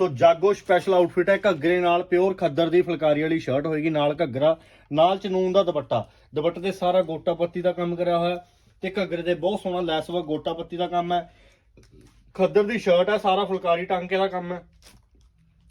ਸੋ ਜਾਗੋ ਸਪੈਸ਼ਲ ਆਊਟਫਿਟ ਹੈ, ਘੱਗਰੇ ਨਾਲ ਪਿਓਰ ਖੱਦਰ ਦੀ ਫੁਲਕਾਰੀ ਵਾਲੀ ਸ਼ਰਟ ਹੋਏਗੀ, ਨਾਲ ਘੱਗਰਾ। ਨਾਲ ਚਨੂਨ ਦਾ ਦੁਪੱਟਾ। ਦੁਪੱਟੇ ਤੇ ਸਾਰਾ ਗੋਟਾ ਪੱਤੀ ਦਾ ਕੰਮ ਕਰਿਆ ਹੋਇਆ। ਤੇ ਘੱਗਰੇ ਤੇ ਬਹੁਤ ਸੋਹਣਾ ਲੈਸ ਵਾ ਗੋਟਾ ਪੱਤੀ ਦਾ ਕੰਮ ਹੈ। ਖੱਦਰ ਦੀ ਸ਼ਰਟ ਹੈ, ਸਾਰਾ ਫੁਲਕਾਰੀ ਟਾਂਕੇ ਦਾ ਕੰਮ ਹੈ।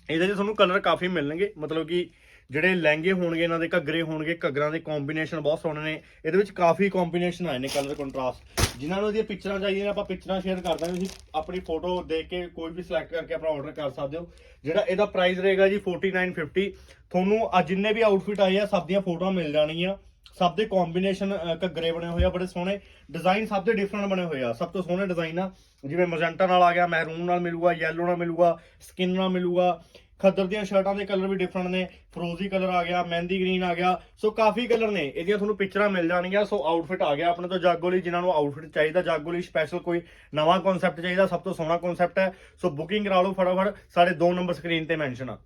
ਇਹਦੇ 'ਚ ਤੁਹਾਨੂੰ ਕਲਰ ਕਾਫੀ ਮਿਲਣਗੇ। ਮਤਲਬ ਕਿ ਜਿਹੜੇ ਲਹਿੰਗੇ ਹੋਣਗੇ, ਇਹਨਾਂ ਦੇ ਘੱਗਰੇ ਹੋਣਗੇ, ਘੱਗਰਾਂ ਦੇ ਕੰਬੀਨੇਸ਼ਨ ਬਹੁਤ ਸੋਹਣੇ ਨੇ। ਇਹਦੇ ਵਿੱਚ ਕਾਫੀ ਕੰਬੀਨੇਸ਼ਨ ਆਏ ਨੇ ਕਲਰ ਕੰਟਰਾਸਟ ਜਿਨ੍ਹਾਂ ਨੂੰ ਇਹਦੀਆਂ ਪਿਕਚਰਾਂ ਚਾਹੀਦੀਆਂ ਨੇ, ਆਪਾਂ ਪਿਕਚਰਾਂ ਸ਼ੇਅਰ ਕਰ ਦਾਂਗੇ। ਤੁਸੀਂ ਆਪਣੀ ਫੋਟੋ ਦੇਖ ਕੇ ਕੋਈ ਵੀ ਸਿਲੈਕਟ ਕਰਕੇ ਆਪਣਾ ਆਰਡਰ ਕਰ ਸਕਦੇ ਹੋ। ਜਿਹੜਾ ਇਹਦਾ ਪ੍ਰਾਈਸ ਰਹੇਗਾ ਜੀ 4950 ਤੁਹਾਨੂੰ ਆ ਜਿੰਨੇ ਵੀ ਆਊਟਫਿਟ ਆਏ ਆ, ਸਭ ਦੀਆਂ ਫੋਟੋਆਂ ਮਿਲ ਜਾਣਗੀਆਂ। ਸਭ ਦੇ ਕੰਬੀਨੇਸ਼ਨ ਘੱਗਰੇ ਬਣੇ ਹੋਏ ਆ, ਬੜੇ ਸੋਹਣੇ। ਡਿਜ਼ਾਈਨ ਸਭ ਦੇ ਡਿਫਰੈਂਟ ਬਣੇ ਹੋਏ ਆ। ਸਭ ਤੋਂ ਸੋਹਣੇ ਡਿਜ਼ਾਈਨ ਆ। ਜਿਵੇਂ ਮਜੈਂਟਾ ਨਾਲ ਆ ਗਿਆ ਮਹਿਰੂਨ ਨਾਲ ਮਿਲੂਗਾ ਯੈਲੋ ਨਾਲ ਮਿਲੂਗਾ ਸਕਿਨ ਨਾਲ ਮਿਲੂਗਾ। ਖੱਦਰ ਦੀਆਂ ਸ਼ਰਟਾਂ ਦੇ ਕਲਰ ਵੀ ਡਿਫਰੈਂਟ ਨੇ, ਫਰੋਜ਼ੀ ਕਲਰ ਆ ਗਿਆ, ਮਹਿੰਦੀ ਗ੍ਰੀਨ ਆ ਗਿਆ ਸੋ ਕਾਫੀ ਕਲਰ ਨੇ, ਇਹਦੀਆਂ ਤੁਹਾਨੂੰ ਪਿਕਚਰਾਂ ਮਿਲ ਜਾਣਗੀਆਂ ਸੋ ਆਊਟਫਿਟ ਆ ਗਿਆ ਆਪਣੇ ਤੋਂ ਜਾਗੋ ਲਈ ਜਿਨ੍ਹਾਂ ਨੂੰ ਆਊਟਫਿਟ ਚਾਹੀਦਾ ਜਾਗੋ ਲਈ ਸਪੈਸ਼ਲ ਕੋਈ ਨਵਾਂ ਕਨਸੈਪਟ ਚਾਹੀਦਾ, ਸਭ ਤੋਂ ਸੋਹਣਾ ਕਨਸੈਪਟ ਹੈ ਸੋ ਬੁਕਿੰਗ ਕਰਾ ਲਓ ਫਟਾਫਟ, ਸਾਡੇ ਦੋ ਨੰਬਰ ਸਕਰੀਨ ਤੇ ਮੈਂਸ਼ਨ ਆ।